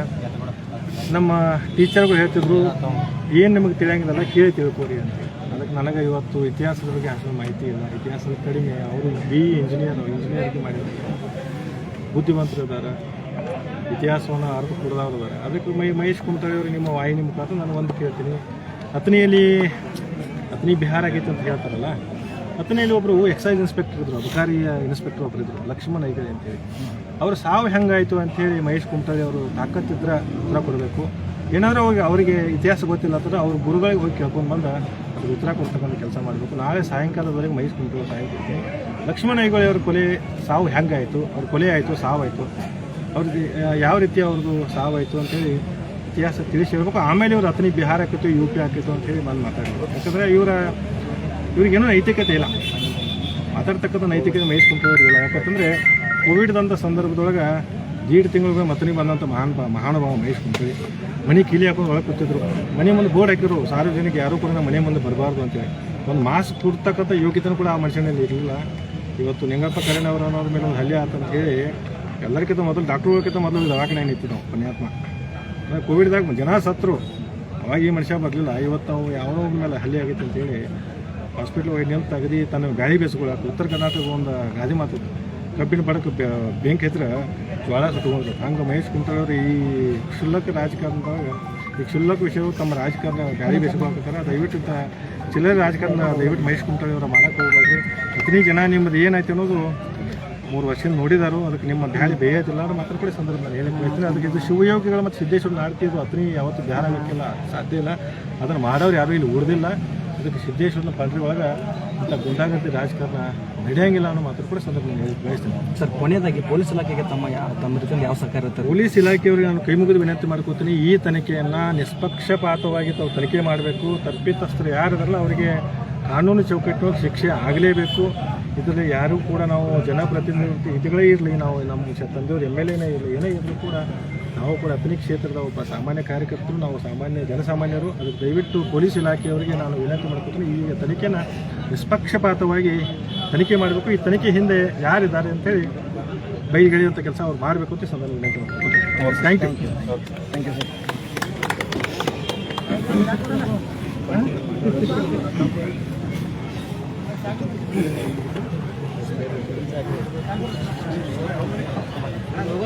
ನಮ್ಮ ಟೀಚರ್ಗಳು ಹೇಳ್ತಿದ್ರು ಏನು ನಿಮಗೆ ತಿಳಿಯಂಗಿಲ್ಲ ಕೇಳಿ ತಿಳ್ಕೊರಿ ಅಂತ. ಅದಕ್ಕೆ ನನಗೆ ಇವತ್ತು ಇತಿಹಾಸದ ಬಗ್ಗೆ ಅಷ್ಟು ಮಾಹಿತಿ ಇಲ್ಲ. ಇತಿಹಾಸದ ಕಡಿಮೆ ಅವರು ಬಿ ಇಂಜಿನಿಯರ್ ಇಂಜಿನಿಯರಿಂಗ್ ಮಾಡಿದ್ದಾರೆ. ಬುದ್ಧಿವಂತರು ಇದ್ದಾರೆ. ಇತಿಹಾಸವನ್ನು ಅರ್ಥ ಕೊಡದವ್ರು ಇದ್ದಾರೆ. ಅದಕ್ಕೆ ಮೈ ಮಹೇಶ್ ಕುಮಟಳ್ಳಿ ಅವರು ನಿಮ್ಮ ವಾಹಿನಿ ಮುಖಾಂತರ ನಾನು ಒಂದು ಕೇಳ್ತೀನಿ. ಅತ್ನಿಯಲ್ಲಿ ಅತ್ನಿ ಬಿಹಾರ ಆಗೈತೆ ಅಂತ ಹೇಳ್ತಾರಲ್ಲ? ಅತನಿಯಲ್ಲಿ ಒಬ್ಬರು ಎಕ್ಸೈಸ್ ಇನ್ಸ್ಪೆಕ್ಟರ್ ಇದ್ರು, ಅಧಿಕಾರಿ ಇನ್ಸ್ಪೆಕ್ಟರ್ ಒಬ್ಬರು ಇದ್ರು, ಲಕ್ಷ್ಮಣ ಐಗಳೆ ಅಂತೇಳಿ ಅವ್ರ ಸಾವು ಹೆಂಗಾಯಿತು ಅಂತೇಳಿ ಮಹೇಶ್ ಕುಮಟಳ್ಳಿ ಅವರು ತಾಕತ್ತಿದ್ರೆ ಉತ್ತರ ಕೊಡಬೇಕು. ಏನಾದರೂ ಹೋಗಿ ಅವರಿಗೆ ಇತಿಹಾಸ ಗೊತ್ತಿಲ್ಲ ಅಂದ್ರೆ ಅವ್ರ ಗುರುಗಳಿಗೆ ಹೋಗಿ ಕೇಳ್ಕೊಂಡು ಬಂದ ಅದು ಉತ್ತರ ಕೊಡ್ತಕ್ಕಂಥ ಕೆಲಸ ಮಾಡಬೇಕು. ನಾಳೆ ಸಾಯಂಕಾಲದವರೆಗೆ ಮಹೇಶ್ ಕುಮಟಳ್ಳಿ ಸಾಯ ಲಕ್ಷ್ಮಣ ಐಗಳೆ ಅವ್ರ ಕೊಲೆ ಸಾವು ಹೆಂಗಾಯಿತು? ಅವ್ರ ಕೊಲೆ ಆಯಿತು, ಸಾವಾಯಿತು? ಅವ್ರಿಗೆ ಯಾವ ರೀತಿ ಅವ್ರದ್ದು ಸಾವಾಯಿತು ಅಂತೇಳಿ ಇತಿಹಾಸ ತಿಳಿಸಿ ಹೇಳ್ಬೇಕು. ಆಮೇಲೆ ಇವ್ರು ಅತನಿ ಬಿಹಾರ ಹಾಕಿತ್ತು, ಯು ಪಿ ಹಾಕಿತ್ತು ಅಂತೇಳಿ ಬಂದು ಮಾತಾಡಬೇಕು. ಯಾಕಂದರೆ ಇವರ ಇವ್ರಿಗೇನೋ ನೈತಿಕತೆ ಇಲ್ಲ. ಮಾತಾಡ್ತಕ್ಕಂಥ ನೈತಿಕತೆ ಇರಲಿಲ್ಲ ಯಾಕಂತಂದರೆ ಕೋವಿಡ್ದಂಥ ಸಂದರ್ಭದೊಳಗೆ ದೀಡ್ ತಿಂಗಳಿಗೆ ಮತನಿ ಬಂದಂಥ ಮಹಾನ್ ಮಹಾನುಭಾವ ಮಹೇಶ್ ಕುಂಟಳಿ ಮನೆ ಕೀಲಿ ಹಾಕೊಂಡು ಒಳಗೆ ಕೂತಿದ್ರು. ಮನೆ ಮುಂದೆ ಬೋರ್ಡ್ ಹಾಕಿದ್ರು. ಸಾರ್ವಜನಿಕ ಯಾರೂ ಕೂಡ ಮನೆ ಮುಂದೆ ಬರಬಾರ್ದು ಅಂತೇಳಿ ಒಂದು ಮಾಸ್ಕ್ ಕೊಡ್ತಕ್ಕಂಥ ಯೋಗ್ಯತೆನೂ ಕೂಡ ಆ ಮನುಷ್ಯನಲ್ಲಿ ಇರಲಿಲ್ಲ. ಇವತ್ತು ನಿಂಗಪ್ಪ ಕರೆನ್ ಅವರು ಅನ್ನೋದ್ರ ಮೇಲೆ ಒಂದು ಹಲ್ಲೆ ಆತಂತ ಹೇಳಿ ಎಲ್ಲರಿಗಿಂತ ಮೊದಲು ಡಾಕ್ಟ್ರುಗಳಿಗಿಂತ ಮೊದಲು ದವಾಖಾನೆ ನಿಂತಿದ್ದು ನಾವು ಪುಣ್ಯಾತ್ಮ. ಕೋವಿಡ್ದಾಗ ಜನ ಸತ್ರು. ಅವಾಗ ಈ ಮನುಷ್ಯ ಬರಲಿಲ್ಲ. ಇವತ್ತು ಅವು ಯಾವ ಮೇಲೆ ಹಲ್ಲೆ ಆಗೈತೆ ಅಂತೇಳಿ ಹಾಸ್ಪಿಟ್ಲ್ ಹೋಗಿ ನಿಂತು ತೆಗೆದು ತನ್ನ ಗಾಳಿ ಬೇಸ್ಕೊಳಕ್ಕೆ ಉತ್ತರ ಕರ್ನಾಟಕ ಒಂದು ಗಾದಿ ಮಾತು ಕಬ್ಬಿನ ಬಡಕ್ಕೆ ಬೆಂಕಿ ಹತ್ರ ಜ್ವಾಳ ಸುಟ್ಕೊಂಡ್ರು ಹಂಗೆ ಮಹೇಶ್ ಕುಂತಳವ್ರು ಈ ಕ್ಷುಲ್ಲಕ ರಾಜಕಾರಣದಾಗ, ಈ ಕ್ಷುಲ್ಲಕ ವಿಷಯವು ತಮ್ಮ ರಾಜಕಾರಣ ಗಾಳಿ ಬೇಸ್ಕೊಳಕತ್ತಾರ. ದಯವಿಟ್ಟು ಇಂಥ ಚಿಲ್ಲರೆ ರಾಜಕಾರಣ ದಯವಿಟ್ಟು ಮಹೇಶ್ ಅವರ ಮಾಡಕ್ಕೆ ಹೋಗ್ಬಾರ್ದು. ಇತನಿ ಜನ ನಿಮ್ಮದು ಏನಾಯ್ತು ಅನ್ನೋದು ಮೂರು ವರ್ಷ ನೋಡಿದಾರು. ಅದಕ್ಕೆ ನಿಮ್ಮ ದಾಳಿ ಬೇಯೋದಿಲ್ಲ ಅಂದ್ರೆ ಮಾತ್ರ ಕೂಡ ಸಂದರ್ಭದಲ್ಲಿ ಹೇಳಕ್ಕೆ ಬಯಸ್ತೀನಿ. ಅದಕ್ಕೆ ಇದು ಶಿವಯೋಗಿಗಳು ಮತ್ತು ಸಿದ್ದೇಶ್ವರ ಆಡ್ತಿದ್ದು ಅತನಿ ಯಾವತ್ತು ಧ್ಯಾನ ಸಾಧ್ಯ ಇಲ್ಲ. ಅದನ್ನು ಮಾಡೋರು ಯಾರೂ ಇಲ್ಲಿ ಉಳಿದಿಲ್ಲ. ಅದಕ್ಕೆ ಸಿದ್ದೇಶ್ವರನ ಪಂಡ್ರಿ ಒಳಗೆ ಇಂಥ ಗುಂಡಾಗಂತಿ ರಾಜಕಾರಣ ನಡೆಯಂಗಿಲ್ಲ ಅನ್ನೋ ಮಾತ್ರ ಕೂಡ ಸಂದರ್ಭದಲ್ಲಿ ಬಯಸ್ತೇನೆ. ಸರ್ ಕೊನೆಯದಾಗಿ ಪೊಲೀಸ್ ಇಲಾಖೆಗೆ ತಮ್ಮ ತಮ್ಮ ರೀತಿಯಲ್ಲಿ ಯಾವ ಸರ್ಕಾರ ಇರ್ತಾರೆ? ಪೊಲೀಸ್ ಇಲಾಖೆಯವರಿಗೆ ನಾನು ಕೈ ಮುಗಿದು ವಿನಂತಿ ಮಾಡ್ಕೋತೀನಿ ಈ ತನಿಖೆಯನ್ನು ನಿಷ್ಪಕ್ಷಪಾತವಾಗಿ ತಾವು ತನಿಖೆ ಮಾಡಬೇಕು. ತಪ್ಪಿತಸ್ಥರು ಯಾರಿದಾರಲ್ಲ ಅವರಿಗೆ ಕಾನೂನು ಚೌಕಟ್ಟು ಶಿಕ್ಷೆ ಆಗಲೇಬೇಕು. ಇದರಲ್ಲಿ ಯಾರೂ ಕೂಡ ನಾವು ಜನಪ್ರತಿನಿಧಿಗಳೇ ಇರಲಿ ನಾವು ನಮ್ಮ ತಂದೆಯವರು ಎಂ ಎಲ್ ಎನೇ ಇರಲಿ ಏನೇ ಇರಲಿ ಕೂಡ ನಾವು ಕೂಡ ಅಥ್ಲಿಕ್ ಕ್ಷೇತ್ರದ ಒಬ್ಬ ಸಾಮಾನ್ಯ ಕಾರ್ಯಕರ್ತರು ನಾವು ಸಾಮಾನ್ಯ ಜನಸಾಮಾನ್ಯರು ಅದು ದಯವಿಟ್ಟು ಪೊಲೀಸ್ ಇಲಾಖೆಯವರಿಗೆ ನಾನು ವಿನಂತಿ ಮಾಡ್ಕೊತೀನಿ ಈ ತನಿಖೆನ ನಿಷ್ಪಕ್ಷಪಾತವಾಗಿ ತನಿಖೆ ಮಾಡಬೇಕು. ಈ ತನಿಖೆ ಹಿಂದೆ ಯಾರಿದ್ದಾರೆ ಅಂತೇಳಿ ಬೈಗಳಿಯುವಂಥ ಕೆಲಸ ಅವ್ರು ಮಾಡಬೇಕು ಅಂತ ಸದನ ವಿನಂತಿ ಮಾಡ್ಕೊತೀನಿ. Thank you thank you sir ಹೋಗೋ